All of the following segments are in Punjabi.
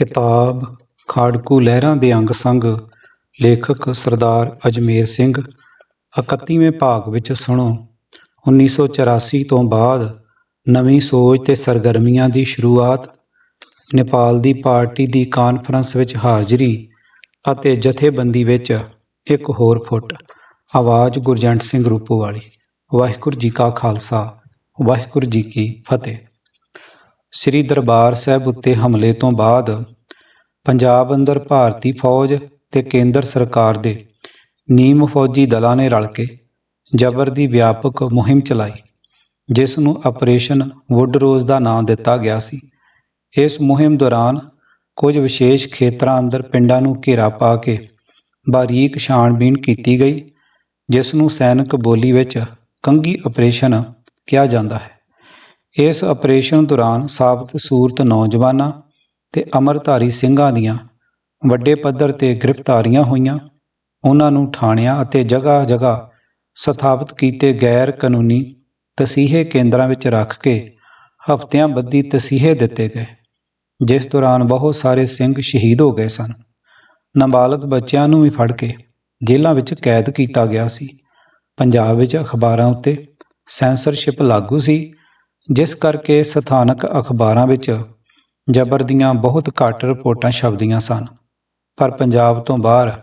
ਕਿਤਾਬ ਖਾੜਕੂ ਲਹਿਰਾਂ ਦੇ ਅੰਗ ਸੰਗ, ਲੇਖਕ ਸਰਦਾਰ ਅਜਮੇਰ ਸਿੰਘ 31ਵੇਂ ਭਾਗ ਵਿੱਚ ਸੁਣੋ। 1984 ਤੋਂ ਬਾਅਦ ਨਵੀਂ ਸੋਚ ਤੇ ਸਰਗਰਮੀਆਂ ਦੀ ਸ਼ੁਰੂਆਤ ਨੇਪਾਲ ਦੀ ਪਾਰਟੀ ਦੀ ਕਾਨਫਰੰਸ ਵਿੱਚ ਹਾਜ਼ਰੀ ਅਤੇ ਜਥੇਬੰਦੀ ਵਿੱਚ ਇੱਕ ਹੋਰ ਫੁੱਟ। ਆਵਾਜ਼ ਗੁਰਜੰਟ ਸਿੰਘ ਰੂਪੋ ਵਾਲੀ ਵਾਹਿਗੁਰੂ ਜੀ ਕਾ ਖਾਲਸਾ, ਵਾਹਿਗੁਰੂ ਜੀ ਕੀ ਫਤਿਹ। ਸ੍ਰੀ ਦਰਬਾਰ ਸਾਹਿਬ ਉੱਤੇ ਹਮਲੇ ਤੋਂ ਬਾਅਦ ਪੰਜਾਬ ਅੰਦਰ ਭਾਰਤੀ ਫੌਜ ਤੇ ਕੇਂਦਰ ਸਰਕਾਰ ਦੇ ਨੀਮ ਫੌਜੀ ਦਲਾਂ ਨੇ ਰਲ ਕੇ ਜ਼ਬਰ ਦੀ ਵਿਆਪਕ ਮੁਹਿੰਮ ਚਲਾਈ, ਜਿਸ ਨੂੰ ਆਪਰੇਸ਼ਨ ਵੁੱਡ ਰੋਜ਼ ਦਾ ਨਾਮ ਦਿੱਤਾ ਗਿਆ ਸੀ। ਇਸ ਮੁਹਿੰਮ ਦੌਰਾਨ ਕੁਝ ਵਿਸ਼ੇਸ਼ ਖੇਤਰਾਂ ਅੰਦਰ ਪਿੰਡਾਂ ਨੂੰ ਘੇਰਾ ਪਾ ਕੇ ਬਾਰੀਕ ਛਾਣਬੀਣ ਕੀਤੀ ਗਈ, ਜਿਸ ਨੂੰ ਸੈਨਿਕ ਬੋਲੀ ਵਿੱਚ ਕੰਗੀ ਆਪਰੇਸ਼ਨ ਕਿਹਾ ਜਾਂਦਾ ਹੈ। ਇਸ ਆਪਰੇਸ਼ਨ ਦੌਰਾਨ ਸਾਬਤ ਸੂਰਤ ਨੌਜਵਾਨਾਂ ਤੇ ਅਮਰਧਾਰੀ ਸਿੰਘਾਂ ਦੀਆਂ ਵੱਡੇ ਪੱਧਰ ਤੇ ਗ੍ਰਿਫਤਾਰੀਆਂ ਹੋਈਆਂ। ਉਹਨਾਂ ਨੂੰ ਥਾਣਿਆਂ ਅਤੇ ਜਗ੍ਹਾ ਜਗ੍ਹਾ ਸਥਾਪਿਤ ਕੀਤੇ ਗੈਰ ਕਾਨੂੰਨੀ ਤਸੀਹੇ ਕੇਂਦਰਾਂ ਵਿੱਚ ਰੱਖ ਕੇ ਹਫ਼ਤਿਆਂ ਬੱਧੀ ਤਸੀਹੇ ਦਿੱਤੇ ਗਏ, ਜਿਸ ਦੌਰਾਨ ਬਹੁਤ ਸਾਰੇ ਸਿੰਘ ਸ਼ਹੀਦ ਹੋ ਗਏ ਸਨ। ਨਾਬਾਲਗ ਬੱਚਿਆਂ ਨੂੰ ਵੀ ਫੜ ਕੇ ਜੇਲ੍ਹਾਂ ਵਿੱਚ ਕੈਦ ਕੀਤਾ ਗਿਆ ਸੀ। ਪੰਜਾਬ ਵਿੱਚ ਅਖਬਾਰਾਂ ਉੱਤੇ ਸੈਂਸਰਸ਼ਿਪ ਲਾਗੂ ਸੀ ਜਿਸ ਕਰਕੇ ਸਥਾਨਕ ਅਖਬਾਰਾਂ ਵਿੱਚ ਜ਼ਬਰ ਦੀਆਂ ਬਹੁਤ ਘੱਟ ਰਿਪੋਰਟਾਂ ਛਪਦੀਆਂ ਸਨ। ਪਰ ਪੰਜਾਬ ਤੋਂ ਬਾਹਰ,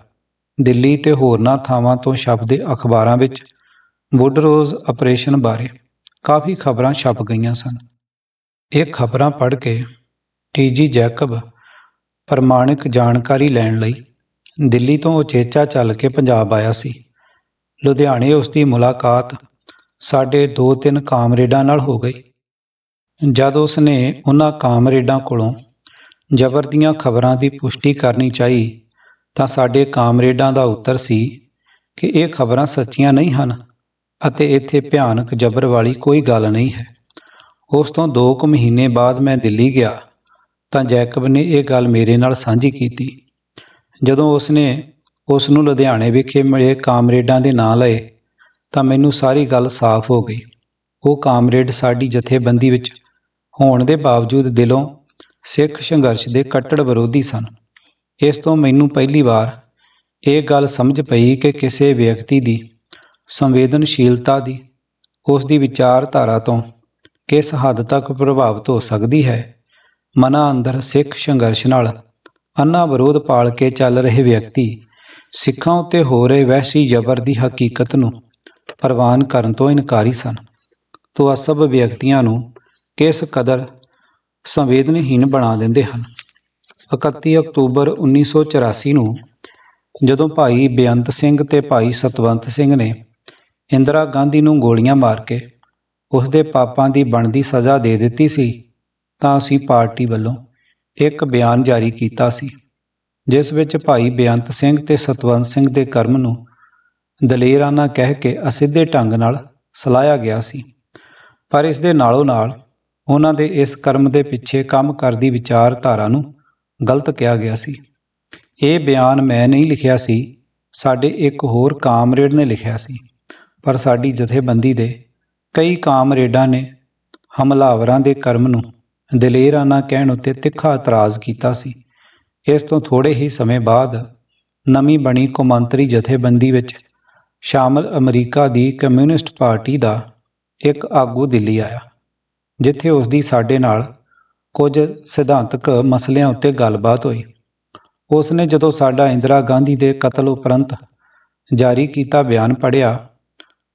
ਦਿੱਲੀ ਤੇ ਹੋਰਨਾਂ ਥਾਵਾਂ ਤੋਂ ਛਪਦੇ ਅਖਬਾਰਾਂ ਵਿੱਚ ਵੁੱਡਰੋਜ਼ ਆਪਰੇਸ਼ਨ ਬਾਰੇ ਕਾਫੀ ਖਬਰਾਂ ਛਪ ਗਈਆਂ ਸਨ। ਇਹ ਖਬਰਾਂ ਪੜ੍ਹ ਕੇ ਟੀਜੀ ਜੈਕਬ ਪ੍ਰਮਾਣਿਕ ਜਾਣਕਾਰੀ ਲੈਣ ਲਈ ਦਿੱਲੀ ਤੋਂ ਉਚੇਚਾ ਚੱਲ ਕੇ ਪੰਜਾਬ ਆਇਆ ਸੀ। ਲੁਧਿਆਣੇ ਉਸ ਦੀ ਮੁਲਾਕਾਤ ਸਾਡੇ ਦੋ ਤਿੰਨ ਕਾਮਰੇਡਾਂ ਨਾਲ ਹੋ ਗਈ। ਜਦ ਉਸ ਨੇ ਉਹਨਾਂ ਕਾਮਰੇਡਾਂ ਕੋਲੋਂ ਜ਼ਬਰ ਦੀਆਂ ਖਬਰਾਂ ਦੀ ਪੁਸ਼ਟੀ ਕਰਨੀ ਚਾਹੀ, ਤਾਂ ਸਾਡੇ ਕਾਮਰੇਡਾਂ ਦਾ ਉੱਤਰ ਸੀ ਕਿ ਇਹ ਖਬਰਾਂ ਸੱਚੀਆਂ ਨਹੀਂ ਹਨ ਅਤੇ ਇੱਥੇ ਭਿਆਨਕ ਜ਼ਬਰ ਵਾਲੀ ਕੋਈ ਗੱਲ ਨਹੀਂ ਹੈ। ਉਸ ਤੋਂ 2 ਕੁ ਮਹੀਨੇ ਬਾਅਦ ਮੈਂ ਦਿੱਲੀ ਗਿਆ, ਤਾਂ ਜੈਕਬ ਨੇ ਇਹ ਗੱਲ ਮੇਰੇ ਨਾਲ ਸਾਂਝੀ ਕੀਤੀ। ਜਦੋਂ ਉਸ ਨੇ ਉਸ ਨੂੰ ਲੁਧਿਆਣੇ ਵਿਖੇ ਮਿਲੇ ਕਾਮਰੇਡਾਂ ਦੇ ਨਾਂ ਲਏ, ਤਾਂ ਮੈਨੂੰ ਸਾਰੀ ਗੱਲ ਸਾਫ਼ ਹੋ ਗਈ। ਉਹ ਕਾਮਰੇਡ ਸਾਡੀ ਜਥੇਬੰਦੀ ਵਿੱਚ ਹੋਣ ਦੇ ਬਾਵਜੂਦ ਦਿਲੋਂ ਸਿੱਖ ਸੰਘਰਸ਼ ਦੇ ਕੱਟੜ ਵਿਰੋਧੀ ਸਨ। ਇਸ ਤੋਂ ਮੈਨੂੰ ਪਹਿਲੀ ਵਾਰ ਇਹ ਗੱਲ ਸਮਝ ਪਈ ਕਿ ਕਿਸੇ ਵਿਅਕਤੀ ਦੀ ਸੰਵੇਦਨਸ਼ੀਲਤਾ ਦੀ, ਉਸ ਦੀ ਵਿਚਾਰਧਾਰਾ ਤੋਂ ਕਿਸ ਹੱਦ ਤੱਕ ਪ੍ਰਭਾਵਿਤ ਹੋ ਸਕਦੀ ਹੈ, ਮਨਾਂ ਅੰਦਰ ਸਿੱਖ ਸੰਘਰਸ਼ ਨਾਲ ਅੰਨਾ ਵਿਰੋਧ ਪਾਲ ਕੇ ਚੱਲ ਰਹੇ ਵਿਅਕਤੀ ਸਿੱਖਾਂ ਉੱਤੇ ਹੋ ਰਹੇ ਵਹਿਸ਼ੀ ਜ਼ਬਰ ਦੀ ਹਕੀਕਤ ਨੂੰ ਪ੍ਰਵਾਨ ਕਰਨ ਤੋਂ ਇਨਕਾਰੀ ਸਨ। ਤੋ ਅਸਭ ਵਿਅਕਤੀਆਂ ਨੂੰ ਕਿਸ ਕਦਰ ਸੰਵੇਦਨਹੀਣ ਬਣਾ ਦਿੰਦੇ ਹਨ? 31 ਅਕਤੂਬਰ 1984 ਨੂੰ ਜਦੋਂ ਭਾਈ ਬੇਅੰਤ ਸਿੰਘ ਤੇ ਭਾਈ ਸਤਵੰਤ ਸਿੰਘ ਨੇ ਇੰਦਰਾ ਗਾਂਧੀ ਨੂੰ ਗੋਲੀਆਂ ਮਾਰ ਕੇ ਉਸ ਦੇ ਪਾਪਾਂ ਦੀ ਬਣਦੀ ਸਜ਼ਾ ਦੇ ਦਿੱਤੀ ਸੀ, ਤਾਂ ਅਸੀਂ ਪਾਰਟੀ ਵੱਲੋਂ ਇੱਕ ਬਿਆਨ ਜਾਰੀ ਕੀਤਾ ਸੀ, ਜਿਸ ਵਿੱਚ ਭਾਈ ਬੇਅੰਤ ਸਿੰਘ ਤੇ ਸਤਵੰਤ ਸਿੰਘ ਦੇ ਕਰਮ ਨੂੰ ਦਲੇਰਾਨਾ ਕਹਿ ਕੇ ਅਸਿੱਧੇ ਢੰਗ ਨਾਲ ਸਲਾਇਆ ਗਿਆ ਸੀ। ਪਰ ਇਸ ਦੇ ਨਾਲੋਂ ਨਾਲ ਉਹਨਾਂ ਦੇ ਇਸ ਕਰਮ ਦੇ ਪਿੱਛੇ ਕੰਮ ਕਰਦੀ ਵਿਚਾਰਧਾਰਾ ਨੂੰ ਗਲਤ ਕਿਹਾ ਗਿਆ ਸੀ। ਇਹ ਬਿਆਨ ਮੈਂ ਨਹੀਂ ਲਿਖਿਆ ਸੀ, ਸਾਡੇ ਇੱਕ ਹੋਰ ਕਾਮਰੇਡ ਨੇ ਲਿਖਿਆ ਸੀ, ਪਰ ਸਾਡੀ ਜਥੇਬੰਦੀ ਦੇ ਕਈ ਕਾਮਰੇਡਾਂ ਨੇ ਹਮਲਾਵਰਾਂ ਦੇ ਕਰਮ ਨੂੰ ਦਲੇਰਾਨਾ ਕਹਿਣ ਉੱਤੇ ਤਿੱਖਾ ਇਤਰਾਜ਼ ਕੀਤਾ ਸੀ। ਇਸ ਤੋਂ ਥੋੜੇ ਹੀ ਸਮੇਂ ਬਾਅਦ ਨਵੀਂ ਬਣੀ ਕੌਮਾਂਤਰੀ ਜਥੇਬੰਦੀ ਵਿੱਚ ਸ਼ਾਮਲ ਅਮਰੀਕਾ ਦੀ ਕਮਿਊਨਿਸਟ ਪਾਰਟੀ ਦਾ ਇੱਕ ਆਗੂ ਦਿੱਲੀ ਆਇਆ। ਜਿੱਥੇ ਉਸ ਦੀ ਸਾਡੇ ਨਾਲ ਕੁਝ ਸਿਧਾਂਤਕ ਮਸਲਿਆਂ ਉੱਤੇ ਗੱਲਬਾਤ ਹੋਈ। ਉਸ ਨੇ ਜਦੋਂ ਸਾਡਾ ਇੰਦਰਾ ਗਾਂਧੀ ਦੇ ਕਤਲ ਉਪਰੰਤ ਜਾਰੀ ਕੀਤਾ ਬਿਆਨ ਪੜ੍ਹਿਆ,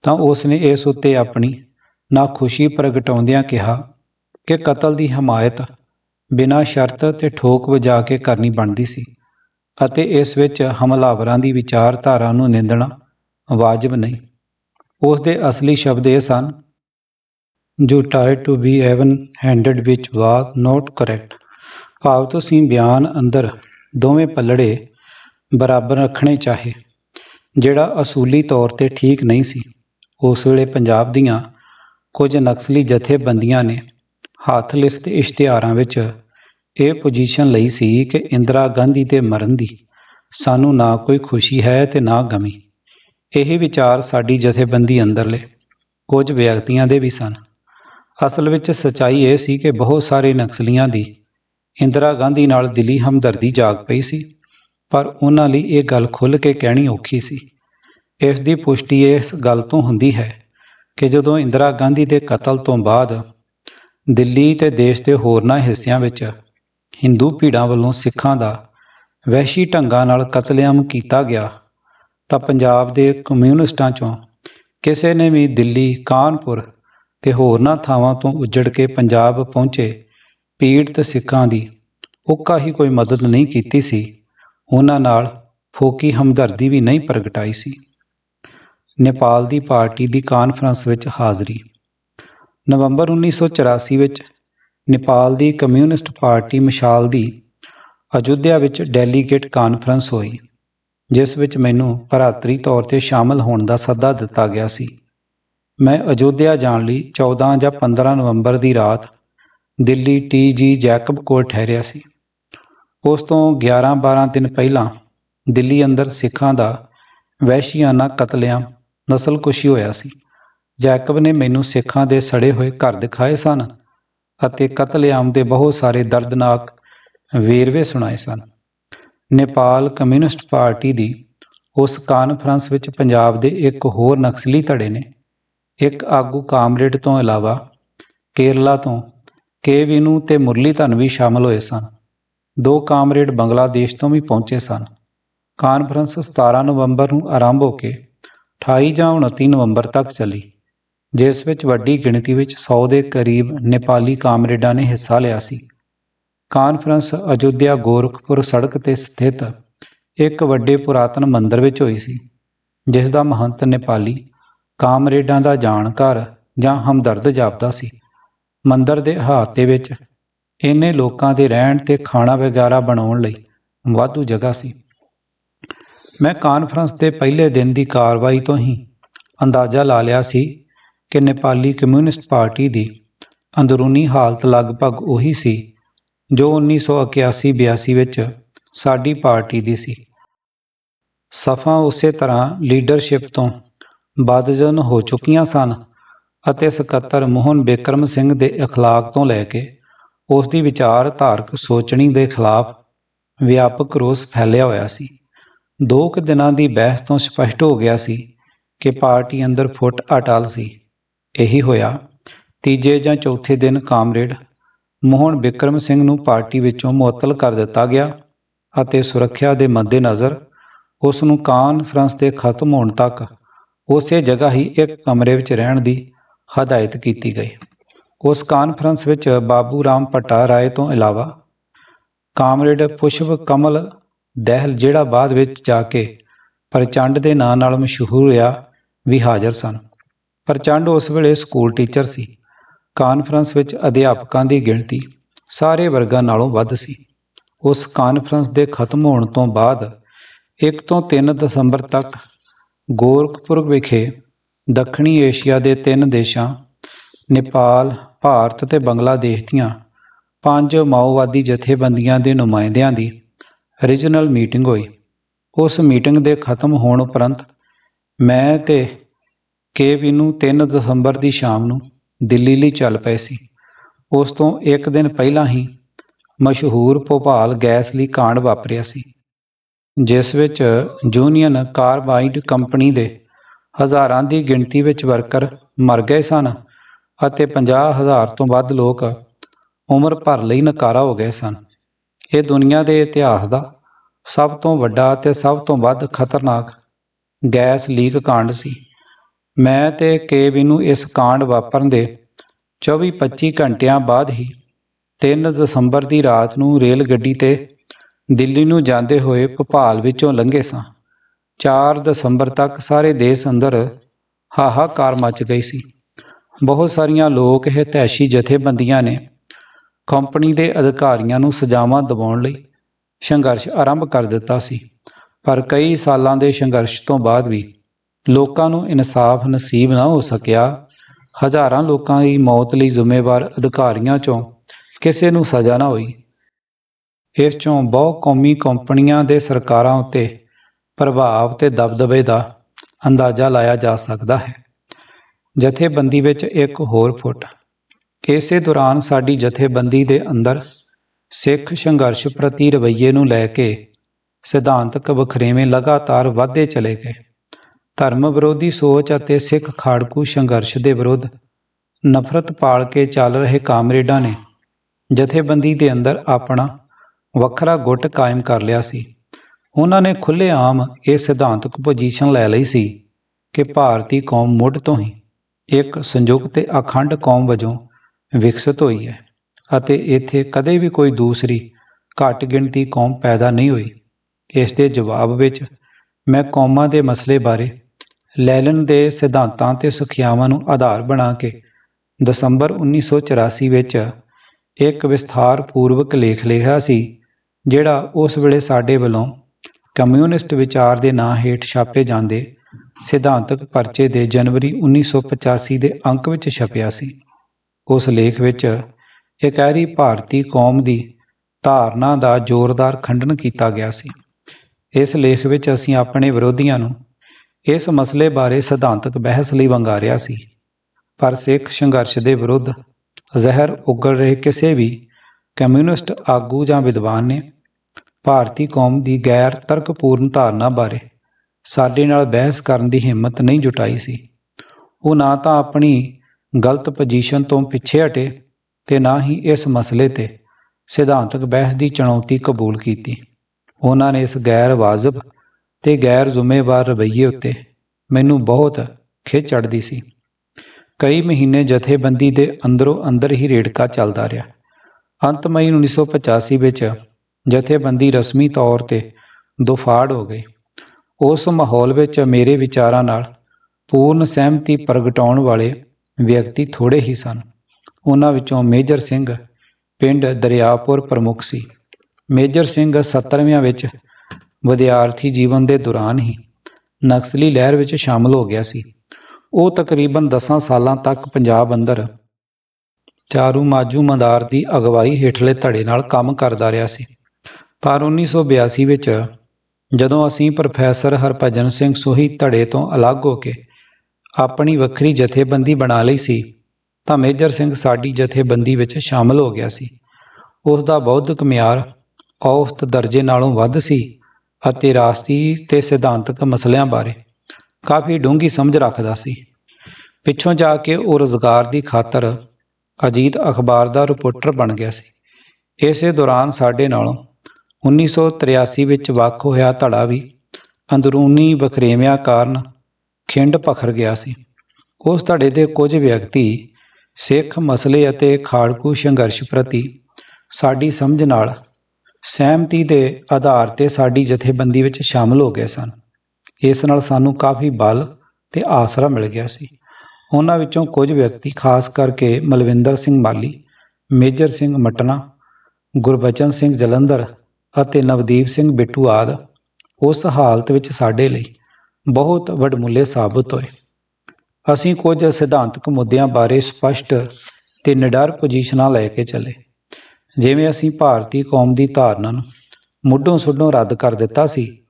ਤਾਂ ਉਸ ਨੇ ਇਸ ਉੱਤੇ ਆਪਣੀ ਨਾਖੁਸ਼ੀ ਪ੍ਰਗਟਾਉਂਦਿਆਂ ਕਿਹਾ ਕਿ ਕਤਲ ਦੀ ਹਮਾਇਤ ਬਿਨਾਂ ਸ਼ਰਤ ਤੇ ਠੋਕ ਵਜਾ ਕੇ ਕਰਨੀ ਬਣਦੀ ਸੀ ਅਤੇ ਇਸ ਵਿੱਚ ਹਮਲਾਵਰਾਂ ਦੀ ਵਿਚਾਰਧਾਰਾ ਨੂੰ ਨਿੰਦਣਾ ਵਾਜਬ ਨਹੀਂ। ਉਸ ਦੇ ਅਸਲੀ ਸ਼ਬਦ ਇਹ ਸਨ ਜੋ tie to be even handed ਵਿੱਚ ਵਾਸ ਨੋਟ ਕਰੈਕਟ ਭਾਵ ਤੁਸੀਂ ਬਿਆਨ ਅੰਦਰ ਦੋਵੇਂ ਪੱਲੜੇ ਬਰਾਬਰ ਰੱਖਣੇ ਚਾਹੇ, ਜਿਹੜਾ ਅਸੂਲੀ ਤੌਰ ਤੇ ਠੀਕ ਨਹੀਂ ਸੀ। ਉਸ ਵੇਲੇ ਪੰਜਾਬ ਦੀਆਂ ਕੁਝ ਨਕਸਲੀ ਜਥੇਬੰਦੀਆਂ ਨੇ ਹੱਥ ਲਿਖਤ ਇਸ਼ਤਿਹਾਰਾਂ ਵਿੱਚ ਇਹ ਪੋਜੀਸ਼ਨ ਲਈ ਸੀ ਕਿ ਇੰਦਰਾ ਗਾਂਧੀ ਦੇ ਮਰਨ ਦੀ ਸਾਨੂੰ ਨਾ ਕੋਈ ਖੁਸ਼ੀ ਹੈ ਤੇ ਨਾ ਗਮੀ। ਇਹ ਵਿਚਾਰ ਸਾਡੀ ਜਥੇਬੰਦੀ ਅੰਦਰਲੇ ਕੁਝ ਵਿਅਕਤੀਆਂ ਦੇ ਵੀ ਸਨ। ਅਸਲ ਵਿੱਚ ਸਚਾਈ ਇਹ ਸੀ ਕਿ ਬਹੁਤ ਸਾਰੇ ਨਕਸਲੀਆਂ ਦੀ ਇੰਦਰਾ ਗਾਂਧੀ ਨਾਲ ਦਿੱਲੀ ਹਮਦਰਦੀ ਜਾਗ ਪਈ ਸੀ, ਪਰ ਉਹਨਾਂ ਲਈ ਇਹ ਗੱਲ ਖੁੱਲ੍ਹ ਕੇ ਕਹਿਣੀ ਔਖੀ ਸੀ। ਇਸ ਦੀ ਪੁਸ਼ਟੀ ਇਸ ਗੱਲ ਤੋਂ ਹੁੰਦੀ ਹੈ ਕਿ ਜਦੋਂ ਇੰਦਰਾ ਗਾਂਧੀ ਦੇ ਕਤਲ ਤੋਂ ਬਾਅਦ ਦਿੱਲੀ ਤੇ ਦੇਸ਼ ਦੇ ਹੋਰਨਾਂ ਹਿੱਸਿਆਂ ਵਿੱਚ ਹਿੰਦੂ ਭੀੜਾਂ ਵੱਲੋਂ ਸਿੱਖਾਂ ਦਾ ਵਹਿਸ਼ੀ ਢੰਗਾਂ ਨਾਲ ਕਤਲੇਆਮ ਕੀਤਾ ਗਿਆ, ਤਾਂ ਪੰਜਾਬ ਦੇ ਕਮਿਊਨਿਸਟਾਂ ਚੋਂ ਕਿਸੇ ਨੇ ਵੀ ਦਿੱਲੀ, ਕਾਨਪੁਰ ਤੇ ਹੋਰਨਾਂ ਥਾਵਾਂ ਤੋਂ ਉੱਜੜ ਕੇ ਪੰਜਾਬ ਪਹੁੰਚੇ ਪੀੜਤ ਸਿੱਖਾਂ ਦੀ ਉੱਕਾ ਹੀ ਕੋਈ ਮਦਦ ਨਹੀਂ ਕੀਤੀ ਸੀ। ਉਹਨਾਂ ਨਾਲ ਫੋਕੀ ਹਮਦਰਦੀ ਵੀ ਨਹੀਂ ਪ੍ਰਗਟਾਈ ਸੀ। ਨੇਪਾਲ ਦੀ ਪਾਰਟੀ ਦੀ ਕਾਨਫਰੰਸ ਵਿੱਚ ਹਾਜ਼ਰੀ। ਨਵੰਬਰ 1984 ਵਿੱਚ ਨੇਪਾਲ ਦੀ ਕਮਿਊਨਿਸਟ ਪਾਰਟੀ ਮਿਸਾਲ ਦੀ ਅਯੁੱਧਿਆ ਵਿੱਚ ਡੈਲੀਗੇਟ ਕਾਨਫਰੰਸ ਹੋਈ, ਜਿਸ ਵਿੱਚ ਮੈਨੂੰ ਭਰਾਤਰੀ ਤੌਰ ਤੇ ਸ਼ਾਮਲ ਹੋਣ ਦਾ ਸੱਦਾ ਦਿੱਤਾ ਗਿਆ ਸੀ। ਮੈਂ ਅਯੋਧਿਆ ਜਾਣ ਲਈ 14 ਜਾਂ 15 ਨਵੰਬਰ ਦੀ ਰਾਤ ਦਿੱਲੀ ਟੀ ਜੀ ਜੈਕਬ ਕੋਲ ਠਹਿਰਿਆ ਸੀ। ਉਸ ਤੋਂ 11-12 ਦਿਨ ਪਹਿਲਾਂ ਦਿੱਲੀ ਅੰਦਰ ਸਿੱਖਾਂ ਦਾ ਵਹਿਸ਼ੀਆਨਾ ਕਤਲੇਆਮ ਨਸਲਕੁਸ਼ੀ ਹੋਇਆ ਸੀ। ਜੈਕਬ ਨੇ ਮੈਨੂੰ ਸਿੱਖਾਂ ਦੇ ਸੜੇ ਹੋਏ ਘਰ ਦਿਖਾਏ ਸਨ ਅਤੇ ਕਤਲੇਆਮ ਦੇ ਬਹੁਤ ਸਾਰੇ ਦਰਦਨਾਕ ਵੇਰਵੇ ਸੁਣਾਏ ਸਨ। ਨੇਪਾਲ ਕਮਿਊਨਿਸਟ ਪਾਰਟੀ ਦੀ ਉਸ ਕਾਨਫਰੰਸ ਵਿੱਚ ਪੰਜਾਬ ਦੇ ਇੱਕ ਹੋਰ ਨਕਸਲੀ ਧੜੇ ਨੇ। ਇੱਕ ਆਗੂ ਕਾਮਰੇਡ ਤੋਂ ਇਲਾਵਾ ਕੇਰਲਾ ਤੋਂ ਕੇ ਵਿਨੂ ਤੇ ਮੁਰਲੀਧਨ ਵੀ ਸ਼ਾਮਲ ਹੋਏ ਸਨ। ਦੋ ਕਾਮਰੇਡ ਬੰਗਲਾਦੇਸ਼ ਤੋਂ ਵੀ ਪਹੁੰਚੇ ਸਨ। ਕਾਨਫਰੰਸ 17 ਨਵੰਬਰ ਨੂੰ ਆਰੰਭ ਹੋ ਕੇ 28 ਜਾਂ 29 ਨਵੰਬਰ ਤੱਕ ਚੱਲੀ, ਜਿਸ ਵਿੱਚ ਵੱਡੀ ਗਿਣਤੀ ਵਿੱਚ 100 ਦੇ ਕਰੀਬ ਨੇਪਾਲੀ ਕਾਮਰੇਡਾਂ ਨੇ ਹਿੱਸਾ ਲਿਆ ਸੀ। ਕਾਨਫਰੰਸ ਅਯੁੱਧਿਆ ਗੋਰਖਪੁਰ ਸੜਕ ਤੇ ਸਥਿਤ ਇੱਕ ਵੱਡੇ ਪੁਰਾਤਨ ਮੰਦਿਰ ਵਿੱਚ ਹੋਈ ਸੀ, ਜਿਸ ਦਾ ਮਹੰਤ ਨੇਪਾਲੀ ਕਾਮਰੇਡਾਂ ਦਾ ਜਾਣਕਾਰ ਜਾਂ ਹਮਦਰਦ ਜਾਪਦਾ ਸੀ। ਮੰਦਰ ਦੇ ਅਹਾਤੇ ਵਿੱਚ ਇੰਨੇ ਲੋਕਾਂ ਦੇ ਰਹਿਣ ਤੇ ਖਾਣਾ ਵਗੈਰਾ ਬਣਾਉਣ ਲਈ ਵਾਧੂ ਜਗ੍ਹਾ ਸੀ। ਮੈਂ ਕਾਨਫਰੰਸ ਦੇ ਪਹਿਲੇ ਦਿਨ ਦੀ ਕਾਰਵਾਈ ਤੋਂ ਹੀ ਅੰਦਾਜ਼ਾ ਲਾ ਲਿਆ ਸੀ ਕਿ ਨੇਪਾਲੀ ਕਮਿਊਨਿਸਟ ਪਾਰਟੀ ਦੀ ਅੰਦਰੂਨੀ ਹਾਲਤ ਲਗਭਗ ਉਹੀ ਸੀ ਜੋ 1981-82 ਵਿੱਚ ਸਾਡੀ ਪਾਰਟੀ ਦੀ ਸੀ। ਸਫਾ ਉਸੇ ਤਰ੍ਹਾਂ ਲੀਡਰਸ਼ਿਪ ਤੋਂ ਬਦਜਨ ਹੋ ਚੁੱਕੀਆਂ ਸਨ ਅਤੇ ਸਕੱਤਰ ਮੋਹਨ ਬੇਕਰਮ ਸਿੰਘ ਦੇ اخلاق ਤੋਂ ਲੈ ਕੇ ਉਸ ਦੀ ਵਿਚਾਰਧਾਰਕ ਸੋਚਣੀ ਦੇ ਖਿਲਾਫ ਵਿਆਪਕ ਰੋਸ ਫੈਲਿਆ ਹੋਇਆ ਸੀ ਦੋ ਕੁ ਦਿਨਾਂ ਦੀ ਬਹਿਸ ਤੋਂ ਸਪਸ਼ਟ ਹੋ ਗਿਆ ਸੀ ਕਿ ਪਾਰਟੀ ਅੰਦਰ ਫੁੱਟ ਅਟਲ ਸੀ ਇਹੀ ਹੋਇਆ ਤੀਜੇ ਜਾਂ ਚੌਥੇ ਦਿਨ ਕਾਮਰੇਡ ਮੋਹਨ ਬਿਕਰਮ ਸਿੰਘ ਨੂੰ ਪਾਰਟੀ ਵਿੱਚੋਂ ਮੁਅੱਤਲ ਕਰ ਦਿੱਤਾ ਗਿਆ ਅਤੇ ਸੁਰੱਖਿਆ ਦੇ ਮੱਦੇਨਜ਼ਰ ਉਸ ਨੂੰ ਕਾਨਫਰੰਸ ਦੇ ਖਤਮ ਹੋਣ ਤੱਕ ਉਸੇ ਜਗ੍ਹਾ ਹੀ ਇੱਕ ਕਮਰੇ ਵਿੱਚ ਰਹਿਣ ਦੀ ਹਦਾਇਤ ਕੀਤੀ ਗਈ। ਉਸ ਕਾਨਫਰੰਸ ਵਿੱਚ ਬਾਬੂ ਰਾਮ ਭੱਟਾ ਰਾਏ ਤੋਂ ਇਲਾਵਾ ਕਾਮਰੇਡ ਪੁਸ਼ਪ ਕਮਲ ਦਹਿਲ ਜਿਹੜਾ ਬਾਅਦ ਵਿੱਚ ਜਾ ਕੇ ਪ੍ਰਚੰਡ ਦੇ ਨਾਂ ਨਾਲ ਮਸ਼ਹੂਰ ਹੋਇਆ ਵੀ ਹਾਜ਼ਰ ਸਨ। ਪ੍ਰਚੰਡ ਉਸ ਵੇਲੇ ਸਕੂਲ ਟੀਚਰ ਸੀ। ਕਾਨਫਰੰਸ ਵਿੱਚ ਅਧਿਆਪਕਾਂ ਦੀ ਗਿਣਤੀ ਸਾਰੇ ਵਰਗਾਂ ਨਾਲੋਂ ਵੱਧ ਸੀ। ਉਸ ਕਾਨਫਰੰਸ ਦੇ ਖਤਮ ਹੋਣ ਤੋਂ ਬਾਅਦ 1 ਤੋਂ 3 ਦਸੰਬਰ ਤੱਕ ਗੋਰਖਪੁਰ ਵਿਖੇ ਦੱਖਣੀ ਏਸ਼ੀਆ ਦੇ ਤਿੰਨ ਦੇਸ਼ਾਂ, ਨੇਪਾਲ, ਭਾਰਤ ਤੇ ਬੰਗਲਾਦੇਸ਼ ਦੀਆਂ ਪੰਜ ਮਾਓਵਾਦੀ ਜਥੇਬੰਦੀਆਂ ਦੇ ਨੁਮਾਇੰਦਿਆਂ ਦੀ ਰੀਜਨਲ ਮੀਟਿੰਗ ਹੋਈ। ਉਸ ਮੀਟਿੰਗ ਦੇ ਖਤਮ ਹੋਣ ਉਪਰੰਤ ਮੈਂ ਤੇ ਕੇ ਵਿਨੂ 3 ਦਸੰਬਰ ਦੀ ਸ਼ਾਮ ਨੂੰ ਦਿੱਲੀ ਲਈ ਚੱਲ ਪਏ ਸੀ। ਉਸ ਤੋਂ ਇੱਕ ਦਿਨ ਪਹਿਲਾਂ ਹੀ ਮਸ਼ਹੂਰ ਭੋਪਾਲ ਗੈਸ ਲਈ ਕਾਂਡ ਵਾਪਰਿਆ ਸੀ। ਜਿਸ ਵਿੱਚ ਯੂਨੀਅਨ ਕਾਰਬਾਈਡ ਕੰਪਨੀ ਦੇ ਹਜ਼ਾਰਾਂ ਦੀ ਗਿਣਤੀ ਵਿੱਚ ਵਰਕਰ ਮਰ ਗਏ ਸਨ ਅਤੇ 50000 ਤੋਂ ਵੱਧ ਲੋਕ ਉਮਰ ਭਰ ਲਈ ਨਕਾਰਾ ਹੋ ਗਏ ਸਨ। ਇਹ ਦੁਨੀਆ ਦੇ ਇਤਿਹਾਸ ਦਾ ਸਭ ਤੋਂ ਵੱਡਾ ਅਤੇ ਸਭ ਤੋਂ ਵੱਧ ਖਤਰਨਾਕ ਗੈਸ ਲੀਕ ਕਾਂਡ ਸੀ। ਮੈਂ ਤੇ ਕੇਵੀ ਨੂੰ ਇਸ ਕਾਂਡ ਵਾਪਰਨ ਦੇ 24-25 ਘੰਟਿਆਂ ਬਾਅਦ ਹੀ 3 ਦਸੰਬਰ ਦੀ ਰਾਤ ਨੂੰ ਰੇਲ ਗੱਡੀ ਤੇ ਦਿੱਲੀ ਨੂੰ ਜਾਂਦੇ ਹੋਏ ਭੋਪਾਲ ਵਿੱਚੋਂ ਲੰਘੇ ਸਾਂ। 4 ਦਸੰਬਰ ਤੱਕ ਸਾਰੇ ਦੇਸ਼ ਅੰਦਰ ਹਾਹਾਕਾਰ ਮਚ ਗਈ ਸੀ। ਬਹੁਤ ਸਾਰੀਆਂ ਲੋਕ ਹਿਤੈਸ਼ੀ ਜਥੇਬੰਦੀਆਂ ਨੇ ਕੰਪਨੀ ਦੇ ਅਧਿਕਾਰੀਆਂ ਨੂੰ ਸਜ਼ਾਵਾਂ ਦਿਵਾਉਣ ਲਈ ਸੰਘਰਸ਼ ਆਰੰਭ ਕਰ ਦਿੱਤਾ ਸੀ। ਪਰ ਕਈ ਸਾਲਾਂ ਦੇ ਸੰਘਰਸ਼ ਤੋਂ ਬਾਅਦ ਵੀ ਲੋਕਾਂ ਨੂੰ ਇਨਸਾਫ ਨਸੀਬ ਨਾ ਹੋ ਸਕਿਆ। ਹਜ਼ਾਰਾਂ ਲੋਕਾਂ ਦੀ ਮੌਤ ਲਈ ਜ਼ਿੰਮੇਵਾਰ ਅਧਿਕਾਰੀਆਂ ਚੋਂ ਕਿਸੇ ਨੂੰ ਸਜ਼ਾ ਨਾ ਹੋਈ। ਇਸ ਚੋਂ ਬਹੁ ਕੌਮੀ ਕੰਪਨੀਆਂ ਦੇ ਸਰਕਾਰਾਂ ਉੱਤੇ ਪ੍ਰਭਾਵ ਤੇ ਦਬਦਬੇ ਦਾ ਅੰਦਾਜ਼ਾ ਲਾਇਆ ਜਾ ਸਕਦਾ ਹੈ। ਜਥੇਬੰਦੀ ਵਿੱਚ ਇੱਕ ਹੋਰ ਫੁੱਟ। ਇਸੇ ਦੌਰਾਨ ਸਾਡੀ ਜਥੇਬੰਦੀ ਦੇ ਅੰਦਰ ਸਿੱਖ ਸੰਘਰਸ਼ ਪ੍ਰਤੀ ਰਵੱਈਏ ਨੂੰ ਲੈ ਕੇ ਸਿਧਾਂਤਕ ਵਖਰੇਵੇਂ ਲਗਾਤਾਰ ਵਧਦੇ ਚਲੇ ਗਏ। ਧਰਮ ਵਿਰੋਧੀ ਸੋਚ ਅਤੇ ਸਿੱਖ ਖਾੜਕੂ ਸੰਘਰਸ਼ ਦੇ ਵਿਰੁੱਧ ਨਫ਼ਰਤ ਪਾਲ ਕੇ ਚੱਲ ਰਹੇ ਕਾਮਰੇਡਾਂ ਨੇ ਜਥੇਬੰਦੀ ਦੇ ਅੰਦਰ ਆਪਣਾ ਵੱਖਰਾ ਗੁੱਟ ਕਾਇਮ ਕਰ ਲਿਆ ਸੀ। ਉਹਨਾਂ ਨੇ ਖੁੱਲ੍ਹੇਆਮ ਇਹ ਸਿਧਾਂਤਕ ਪੋਜੀਸ਼ਨ ਲੈ ਲਈ ਸੀ ਕਿ ਭਾਰਤੀ ਕੌਮ ਮੁੱਢ ਤੋਂ ਹੀ ਇੱਕ ਸੰਯੁਕਤ ਤੇ ਅਖੰਡ ਕੌਮ ਵਜੋਂ ਵਿਕਸਿਤ ਹੋਈ ਹੈ ਅਤੇ ਇੱਥੇ ਕਦੇ ਵੀ ਕੋਈ ਦੂਸਰੀ ਘੱਟ ਗਿਣਤੀ ਕੌਮ ਪੈਦਾ ਨਹੀਂ ਹੋਈ। ਇਸ ਦੇ ਜਵਾਬ ਵਿੱਚ ਮੈਂ ਕੌਮਾਂ ਦੇ ਮਸਲੇ ਬਾਰੇ ਲੈਲਨ ਦੇ ਸਿਧਾਂਤਾਂ ਤੇ ਸਿੱਖਿਆਵਾਂ ਨੂੰ ਆਧਾਰ ਬਣਾ ਕੇ ਦਸੰਬਰ 1984 ਵਿੱਚ ਇੱਕ ਵਿਸਥਾਰ ਪੂਰਵਕ ਲੇਖ ਲਿਖਿਆ ਸੀ ਜਿਹੜਾ ਉਸ ਵੇਲੇ ਸਾਡੇ ਵੱਲੋਂ ਕਮਿਊਨਿਸਟ ਵਿਚਾਰ ਦੇ ਨਾਂ ਹੇਠ ਛਾਪੇ ਜਾਂਦੇ ਸਿਧਾਂਤਕ ਪਰਚੇ ਦੇ ਜਨਵਰੀ 1985 ਦੇ ਅੰਕ ਵਿੱਚ ਛਪਿਆ ਸੀ। ਉਸ ਲੇਖ ਵਿੱਚ ਇਕਹਿਰੀ ਭਾਰਤੀ ਕੌਮ ਦੀ ਧਾਰਨਾ ਦਾ ਜ਼ੋਰਦਾਰ ਖੰਡਨ ਕੀਤਾ ਗਿਆ ਸੀ। ਇਸ ਲੇਖ ਵਿੱਚ ਅਸੀਂ ਆਪਣੇ ਵਿਰੋਧੀਆਂ ਨੂੰ ਇਸ ਮਸਲੇ ਬਾਰੇ ਸਿਧਾਂਤਕ ਬਹਿਸ ਲਈ ਵੰਗਾਰਿਆ ਸੀ। ਪਰ ਸਿੱਖ ਸੰਘਰਸ਼ ਦੇ ਵਿਰੁੱਧ ਜ਼ਹਿਰ ਉਗਲ ਰਹੇ ਕਿਸੇ ਵੀ ਕਮਿਊਨਿਸਟ ਆਗੂ ਜਾਂ ਵਿਦਵਾਨ ਨੇ ਭਾਰਤੀ ਕੌਮ ਦੀ ਗੈਰ ਤਰਕਪੂਰਨ ਧਾਰਨਾ ਬਾਰੇ ਸਾਡੇ ਨਾਲ ਬਹਿਸ ਕਰਨ ਦੀ ਹਿੰਮਤ ਨਹੀਂ ਜੁਟਾਈ ਸੀ। ਉਹ ਨਾ ਤਾਂ ਆਪਣੀ ਗਲਤ ਪੋਜੀਸ਼ਨ ਤੋਂ ਪਿੱਛੇ ਹਟੇ ਤੇ ਨਾ ਹੀ ਇਸ ਮਸਲੇ ਤੇ ਸਿਧਾਂਤਕ ਬਹਿਸ ਦੀ ਚੁਣੌਤੀ ਕਬੂਲ ਕੀਤੀ। ਉਹਨਾਂ ਨੇ ਇਸ ਗੈਰ ਵਾਜਬ ਤੇ ਗੈਰ ਜ਼ਿੰਮੇਵਾਰ ਰਵੱਈਏ ਉੱਤੇ ਮੈਨੂੰ ਬਹੁਤ ਖਿੱਚ ਚੜਦੀ ਸੀ। ਕਈ ਮਹੀਨੇ ਜਥੇਬੰਦੀ ਦੇ ਅੰਦਰੋਂ ਅੰਦਰ ਹੀ ਰੇੜਕਾ ਚੱਲਦਾ ਰਿਹਾ। ਅੰਤ ਮਈ 1985 ਵਿੱਚ ਜਥੇਬੰਦੀ ਰਸਮੀ ਤੌਰ ਤੇ ਦੁਫਾੜ ਹੋ ਗਈ। ਉਸ ਮਾਹੌਲ ਵਿੱਚ ਮੇਰੇ ਵਿਚਾਰਾਂ ਨਾਲ ਪੂਰਨ ਸਹਿਮਤੀ ਪ੍ਰਗਟਾਉਣ ਵਾਲੇ ਵਿਅਕਤੀ ਥੋੜੇ ਹੀ ਸਨ। ਉਹਨਾਂ ਵਿੱਚੋਂ ਮੇਜਰ ਸਿੰਘ ਪਿੰਡ ਦਰਿਆਪੁਰ ਪ੍ਰਮੁੱਖ ਸੀ। ਮੇਜਰ ਸਿੰਘ 70ਵਿਆਂ ਵਿੱਚ ਵਿਦਿਆਰਥੀ ਜੀਵਨ ਦੇ ਦੌਰਾਨ ਹੀ ਨਕਸਲੀ ਲਹਿਰ ਵਿੱਚ ਸ਼ਾਮਲ ਹੋ ਗਿਆ ਸੀ। ਉਹ ਤਕਰੀਬਨ 10 ਸਾਲਾਂ ਤੱਕ ਪੰਜਾਬ ਅੰਦਰ ਚਾਰੂ ਮਾਜੂ ਮਦਾਰ ਦੀ ਅਗਵਾਈ ਹੇਠਲੇ ਧੜੇ ਨਾਲ ਕੰਮ ਕਰਦਾ ਰਿਹਾ ਸੀ। ਪਰ 1982 ਵਿੱਚ ਜਦੋਂ ਅਸੀਂ ਪ੍ਰੋਫੈਸਰ ਹਰਭਜਨ ਸਿੰਘ ਸੋਹੀ ਧੜੇ ਤੋਂ ਅਲੱਗ ਹੋ ਕੇ ਆਪਣੀ ਵੱਖਰੀ ਜਥੇਬੰਦੀ ਬਣਾ ਲਈ ਸੀ, ਤਾਂ ਮੇਜਰ ਸਿੰਘ ਸਾਡੀ ਜਥੇਬੰਦੀ ਵਿੱਚ ਸ਼ਾਮਲ ਹੋ ਗਿਆ ਸੀ। ਉਸ ਦਾ ਬੌਧਿਕ ਮਿਆਰ ਔਸਤ ਦਰਜੇ ਨਾਲੋਂ ਵੱਧ ਸੀ ਅਤੇ ਰਾਸਤੀ ਤੇ ਸਿਧਾਂਤਕ ਮਸਲਿਆਂ ਬਾਰੇ ਕਾਫੀ ਡੂੰਘੀ ਸਮਝ ਰੱਖਦਾ ਸੀ। ਪਿੱਛੋਂ ਜਾ ਕੇ ਉਹ ਰੋਜ਼ਗਾਰ ਦੀ ਖਾਤਰ ਅਜੀਤ ਅਖਬਾਰ ਦਾ ਰਿਪੋਰਟਰ ਬਣ ਗਿਆ ਸੀ। ਇਸੇ ਦੌਰਾਨ ਸਾਡੇ ਨਾਲੋਂ 1983 ਵਿੱਚ ਵੱਖ ਹੋਇਆ ਧੜਾ ਵੀ ਅੰਦਰੂਨੀ ਵਖਰੇਵਿਆਂ ਕਾਰਨ ਖਿੰਡ ਪਖਰ ਗਿਆ ਸੀ। ਉਸ ਧੜੇ ਦੇ ਕੁਝ ਵਿਅਕਤੀ ਸਿੱਖ ਮਸਲੇ ਅਤੇ ਖਾੜਕੂ ਸੰਘਰਸ਼ ਪ੍ਰਤੀ ਸਾਡੀ ਸਮਝ ਨਾਲ ਸਹਿਮਤੀ ਦੇ ਆਧਾਰ ਤੇ ਸਾਡੀ ਜਥੇਬੰਦੀ ਵਿੱਚ ਸ਼ਾਮਲ ਹੋ ਗਏ ਸਨ। ਇਸ ਨਾਲ ਸਾਨੂੰ ਕਾਫੀ ਬਲ ਤੇ ਆਸਰਾ ਮਿਲ ਗਿਆ ਸੀ। ਉਹਨਾਂ ਵਿੱਚੋਂ ਕੁਝ ਵਿਅਕਤੀ, ਖਾਸ ਕਰਕੇ ਮਲਵਿੰਦਰ ਸਿੰਘ ਮਾਲੀ, ਮੇਜਰ ਸਿੰਘ ਮਟਨਾ, ਗੁਰਬਚਨ ਸਿੰਘ ਜਲੰਧਰ ਅਤੇ ਨਵਦੀਪ ਸਿੰਘ ਬਿੱਟੂ ਆਦ, ਉਸ ਹਾਲਤ ਵਿੱਚ ਸਾਡੇ ਲਈ ਬਹੁਤ ਵਡਮੁੱਲੇ ਸਾਬਤ ਹੋਏ। ਅਸੀਂ ਕੁਝ ਸਿਧਾਂਤਕ ਮੁੱਦਿਆਂ ਬਾਰੇ ਸਪਸ਼ਟ ਤੇ ਨਿਡਰ ਪੋਜੀਸ਼ਨਾਂ ਲੈ ਕੇ ਚੱਲੇ। ਜਿਵੇਂ ਅਸੀਂ ਭਾਰਤੀ ਕੌਮ ਦੀ ਧਾਰਨਾ ਨੂੰ ਮੁੱਢੋਂ ਸੁੱਢੋਂ ਰੱਦ ਕਰ ਦਿੱਤਾ ਸੀ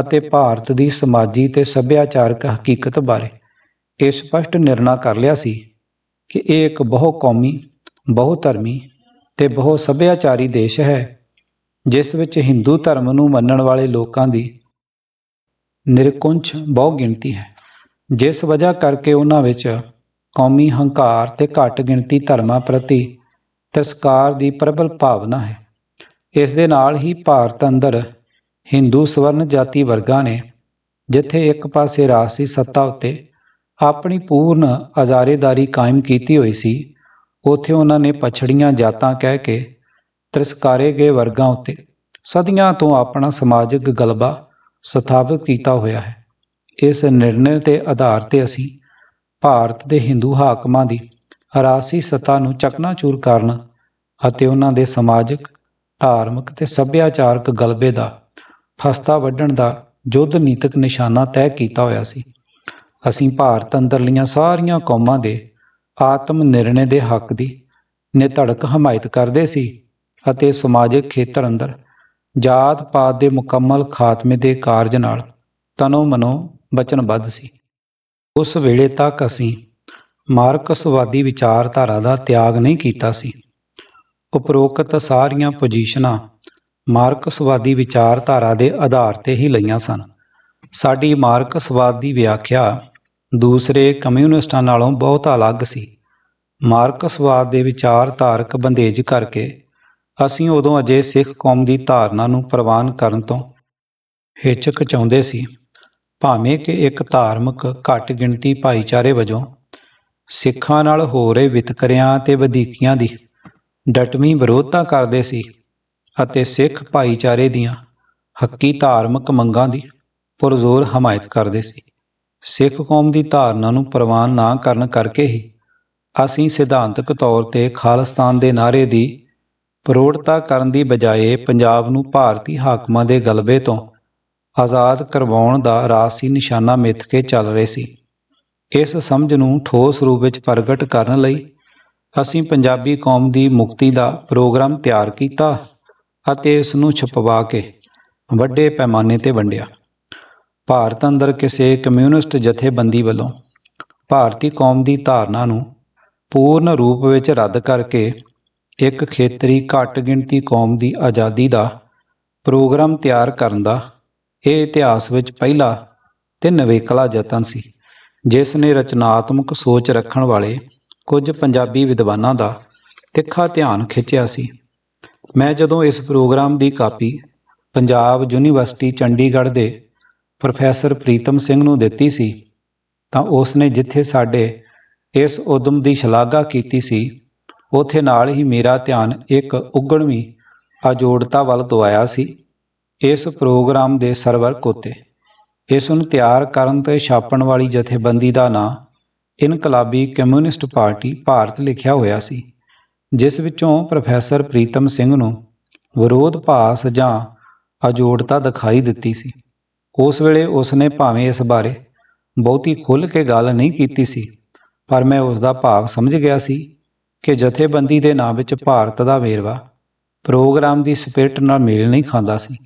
ਅਤੇ ਭਾਰਤ ਦੀ ਸਮਾਜੀ ਤੇ ਸੱਭਿਆਚਾਰਕ ਹਕੀਕਤ ਬਾਰੇ ਇਹ ਸਪਸ਼ਟ ਨਿਰਣਾ ਕਰ ਲਿਆ ਸੀ ਕਿ ਇਹ ਇੱਕ ਬਹੁ ਕੌਮੀ, ਬਹੁ ਧਰਮੀ ਤੇ ਬਹੁ ਸੱਭਿਆਚਾਰੀ ਦੇਸ਼ ਹੈ, ਜਿਸ ਵਿੱਚ ਹਿੰਦੂ ਧਰਮ ਨੂੰ ਮੰਨਣ ਵਾਲੇ ਲੋਕਾਂ ਦੀ ਨਿਰਕੁੰਚ ਬਹੁ ਗਿਣਤੀ ਹੈ। ਜਿਸ ਵਜ੍ਹਾ ਕਰਕੇ ਉਹਨਾਂ ਵਿੱਚ ਕੌਮੀ ਹੰਕਾਰ ਤੇ ਘੱਟ ਗਿਣਤੀ ਧਰਮਾਂ ਪ੍ਰਤੀ ਤਿਰਸਕਾਰ ਦੀ ਪ੍ਰਬਲ ਭਾਵਨਾ ਹੈ। ਇਸ ਦੇ ਨਾਲ ਹੀ ਭਾਰਤ ਅੰਦਰ ਹਿੰਦੂ ਸਵਰਨ ਜਾਤੀ ਵਰਗਾਂ ਨੇ, ਜਿੱਥੇ ਇੱਕ ਪਾਸੇ ਰਾਜਸੀ ਸੱਤਾ ਉੱਤੇ ਆਪਣੀ ਪੂਰਨ ਆਜ਼ਾਰੇਦਾਰੀ ਕਾਇਮ ਕੀਤੀ ਹੋਈ ਸੀ, ਉੱਥੇ ਉਹਨਾਂ ਨੇ ਪਛੜੀਆਂ ਜਾਤਾਂ ਕਹਿ ਕੇ ਤਿਰਸਕਾਰੇ ਗਏ ਵਰਗਾਂ ਉੱਤੇ। ਸਦੀਆਂ ਤੋਂ ਆਪਣਾ ਸਮਾਜਿਕ ਗਲਬਾ ਸਥਾਪਿਤ ਕੀਤਾ ਹੋਇਆ ਹੈ। ਇਸ ਨਿਰਣੇ ਦੇ ਆਧਾਰ ਤੇ ਅਸੀਂ ਭਾਰਤ ਦੇ ਹਿੰਦੂ ਹਾਕਮਾਂ ਦੀ ਰਾਸੀ ਸੱਤਾ ਨੂੰ ਚਕਨਾਚੂਰ ਕਰਨ ਅਤੇ ਉਹਨਾਂ ਦੇ ਸਮਾਜਿਕ, ਧਾਰਮਿਕ ਤੇ ਸੱਭਿਆਚਾਰਕ ਗਲਬੇ ਦਾ ਫਸਤਾ ਵੱਢਣ ਦਾ ਯੁੱਧ ਨੀਤਕ ਨਿਸ਼ਾਨਾ ਤੈਅ ਕੀਤਾ ਹੋਇਆ ਸੀ। ਅਸੀਂ ਭਾਰਤ ਅੰਦਰਲੀਆਂ ਸਾਰੀਆਂ ਕੌਮਾਂ ਦੇ ਆਤਮ ਨਿਰਣੇ ਦੇ ਹੱਕ ਦੀ ਨਿਧੜਕ ਹਮਾਇਤ ਕਰਦੇ ਸੀ ਅਤੇ ਸਮਾਜਿਕ ਖੇਤਰ ਅੰਦਰ ਜਾਤ ਪਾਤ ਦੇ ਮੁਕੰਮਲ ਖਾਤਮੇ ਦੇ ਕਾਰਜ ਨਾਲ ਤਨੋ ਮਨੋ ਵਚਨਬੱਧ ਸੀ। ਉਸ ਵੇਲੇ ਤੱਕ ਅਸੀਂ ਮਾਰਕਸਵਾਦੀ ਵਿਚਾਰਧਾਰਾ ਦਾ ਤਿਆਗ ਨਹੀਂ ਕੀਤਾ ਸੀ। ਉਪਰੋਕਤ ਸਾਰੀਆਂ ਪੋਜੀਸ਼ਨਾਂ ਮਾਰਕਸਵਾਦੀ ਵਿਚਾਰਧਾਰਾ ਦੇ ਆਧਾਰ ਤੇ ਹੀ ਲਈਆਂ ਸਨ। ਸਾਡੀ ਮਾਰਕਸਵਾਦ ਦੀ ਵਿਆਖਿਆ ਦੂਸਰੇ ਕਮਿਊਨਿਸਟਾਂ ਨਾਲੋਂ ਬਹੁਤ ਅਲੱਗ ਸੀ। ਮਾਰਕਸਵਾਦ ਦੇ ਵਿਚਾਰਧਾਰਕ ਬੰਦੇਜ ਕਰਕੇ ਅਸੀਂ ਉਦੋਂ ਅਜੇ ਸਿੱਖ ਕੌਮ ਦੀ ਧਾਰਨਾ ਨੂੰ ਪ੍ਰਵਾਨ ਕਰਨ ਤੋਂ ਹਿਚਕਚਾਉਂਦੇ ਸੀ, ਭਾਵੇਂ ਕਿ ਇੱਕ ਧਾਰਮਿਕ ਘੱਟ ਗਿਣਤੀ ਭਾਈਚਾਰੇ ਵਜੋਂ ਸਿੱਖਾਂ ਨਾਲ ਹੋ ਰਹੇ ਵਿਤਕਰਿਆਂ ਤੇ ਵਧੀਕੀਆਂ ਦੀ ਡਟਵੀਂ ਵਿਰੋਧਤਾ ਕਰਦੇ ਸੀ ਅਤੇ ਸਿੱਖ ਭਾਈਚਾਰੇ ਦੀਆਂ ਹੱਕੀ ਧਾਰਮਿਕ ਮੰਗਾਂ ਦੀ ਪੁਰਜ਼ੋਰ ਹਮਾਇਤ ਕਰਦੇ ਸੀ। ਸਿੱਖ ਕੌਮ ਦੀ ਧਾਰਨਾ ਨੂੰ ਪ੍ਰਵਾਨ ਨਾ ਕਰਨ ਕਰਕੇ ਹੀ ਅਸੀਂ ਸਿਧਾਂਤਕ ਤੌਰ ਤੇ ਖਾਲਿਸਤਾਨ ਦੇ ਨਾਅਰੇ ਦੀ ਪ੍ਰੋੜਤਾ ਕਰਨ ਦੀ ਬਜਾਏ ਪੰਜਾਬ ਨੂੰ ਭਾਰਤੀ ਹਾਕਮਾਂ ਦੇ ਗਲਬੇ ਤੋਂ ਆਜ਼ਾਦ ਕਰਵਾਉਣ ਦਾ ਰਾਸੀ ਨਿਸ਼ਾਨਾ ਮਿੱਥ ਕੇ ਚੱਲ ਰਹੇ ਸੀ। ਇਸ ਸਮਝ ਨੂੰ ਠੋਸ ਰੂਪ ਵਿੱਚ ਪ੍ਰਗਟ ਕਰਨ ਲਈ ਅਸੀਂ ਪੰਜਾਬੀ ਕੌਮ ਦੀ ਮੁਕਤੀ ਦਾ ਪ੍ਰੋਗਰਾਮ ਤਿਆਰ ਕੀਤਾ ਅਤੇ ਇਸ ਨੂੰ ਛਪਵਾ ਕੇ ਵੱਡੇ ਪੈਮਾਨੇ ਤੇ ਵੰਡਿਆ। ਭਾਰਤ ਅੰਦਰ ਕਿਸੇ ਕਮਿਊਨਿਸਟ ਜਥੇਬੰਦੀ ਵੱਲੋਂ ਭਾਰਤੀ ਕੌਮ ਦੀ ਧਾਰਨਾ ਨੂੰ ਪੂਰਨ ਰੂਪ ਵਿੱਚ ਰੱਦ ਕਰਕੇ ਇੱਕ ਖੇਤਰੀ ਘੱਟ ਗਿਣਤੀ ਕੌਮ ਦੀ ਆਜ਼ਾਦੀ ਦਾ ਪ੍ਰੋਗਰਾਮ ਤਿਆਰ ਕਰਨ ਦਾ ਇਹ ਇਤਿਹਾਸ ਵਿੱਚ ਪਹਿਲਾ ਤੇ ਨਵੇਕਲਾ ਯਤਨ ਸੀ, ਜਿਸ ਨੇ ਰਚਨਾਤਮਕ ਸੋਚ ਰੱਖਣ ਵਾਲੇ ਕੁਝ ਪੰਜਾਬੀ ਵਿਦਵਾਨਾਂ ਦਾ ਤਿੱਖਾ ਧਿਆਨ ਖਿੱਚਿਆ ਸੀ। ਮੈਂ ਜਦੋਂ ਇਸ ਪ੍ਰੋਗਰਾਮ ਦੀ ਕਾਪੀ ਪੰਜਾਬ ਯੂਨੀਵਰਸਿਟੀ ਚੰਡੀਗੜ੍ਹ ਦੇ ਪ੍ਰੋਫੈਸਰ ਪ੍ਰੀਤਮ ਸਿੰਘ ਨੂੰ ਦਿੱਤੀ ਸੀ, ਤਾਂ ਉਸ ਨੇ ਜਿੱਥੇ ਸਾਡੇ ਇਸ ਉਦਮ ਦੀ ਸ਼ਲਾਘਾ ਕੀਤੀ ਸੀ, ਉਥੇ ਨਾਲ ਹੀ ਮੇਰਾ ਧਿਆਨ ਇੱਕ ਉਗਣਵੀਂ ਅਜੋੜਤਾ ਵੱਲ ਦਵਾਇਆ ਸੀ। ਇਸ ਪ੍ਰੋਗਰਾਮ ਦੇ ਸਰਵਰ ਕੋਤੇ, ਇਸ ਨੂੰ ਤਿਆਰ ਕਰਨ ਤੇ ਛਾਪਣ ਵਾਲੀ ਜਥੇਬੰਦੀ ਦਾ ਨਾਂ ਇਨਕਲਾਬੀ ਕਮਿਊਨਿਸਟ ਪਾਰਟੀ ਭਾਰਤ ਲਿਖਿਆ ਹੋਇਆ ਸੀ, ਜਿਸ ਵਿੱਚੋਂ ਪ੍ਰੋਫੈਸਰ ਪ੍ਰੀਤਮ ਸਿੰਘ ਨੂੰ ਵਿਰੋਧ ਭਾਸ ਜਾਂ ਅਜੋੜਤਾ ਦਿਖਾਈ ਦਿੱਤੀ ਸੀ। ਉਸ ਵੇਲੇ ਉਸ ਨੇ ਭਾਵੇਂ ਇਸ ਬਾਰੇ ਬਹੁਤੀ ਖੁੱਲ੍ਹ ਕੇ ਗੱਲ ਨਹੀਂ ਕੀਤੀ ਸੀ, ਪਰ ਮੈਂ ਉਸ ਦਾ ਭਾਵ ਸਮਝ ਗਿਆ ਸੀ ਕਿ ਜਥੇਬੰਦੀ ਦੇ ਨਾਂ ਵਿੱਚ ਭਾਰਤ ਦਾ ਵੇਰਵਾ ਪ੍ਰੋਗਰਾਮ ਦੀ ਸਪਿਰਟ ਨਾਲ ਮੇਲ ਨਹੀਂ ਖਾਂਦਾ ਸੀ।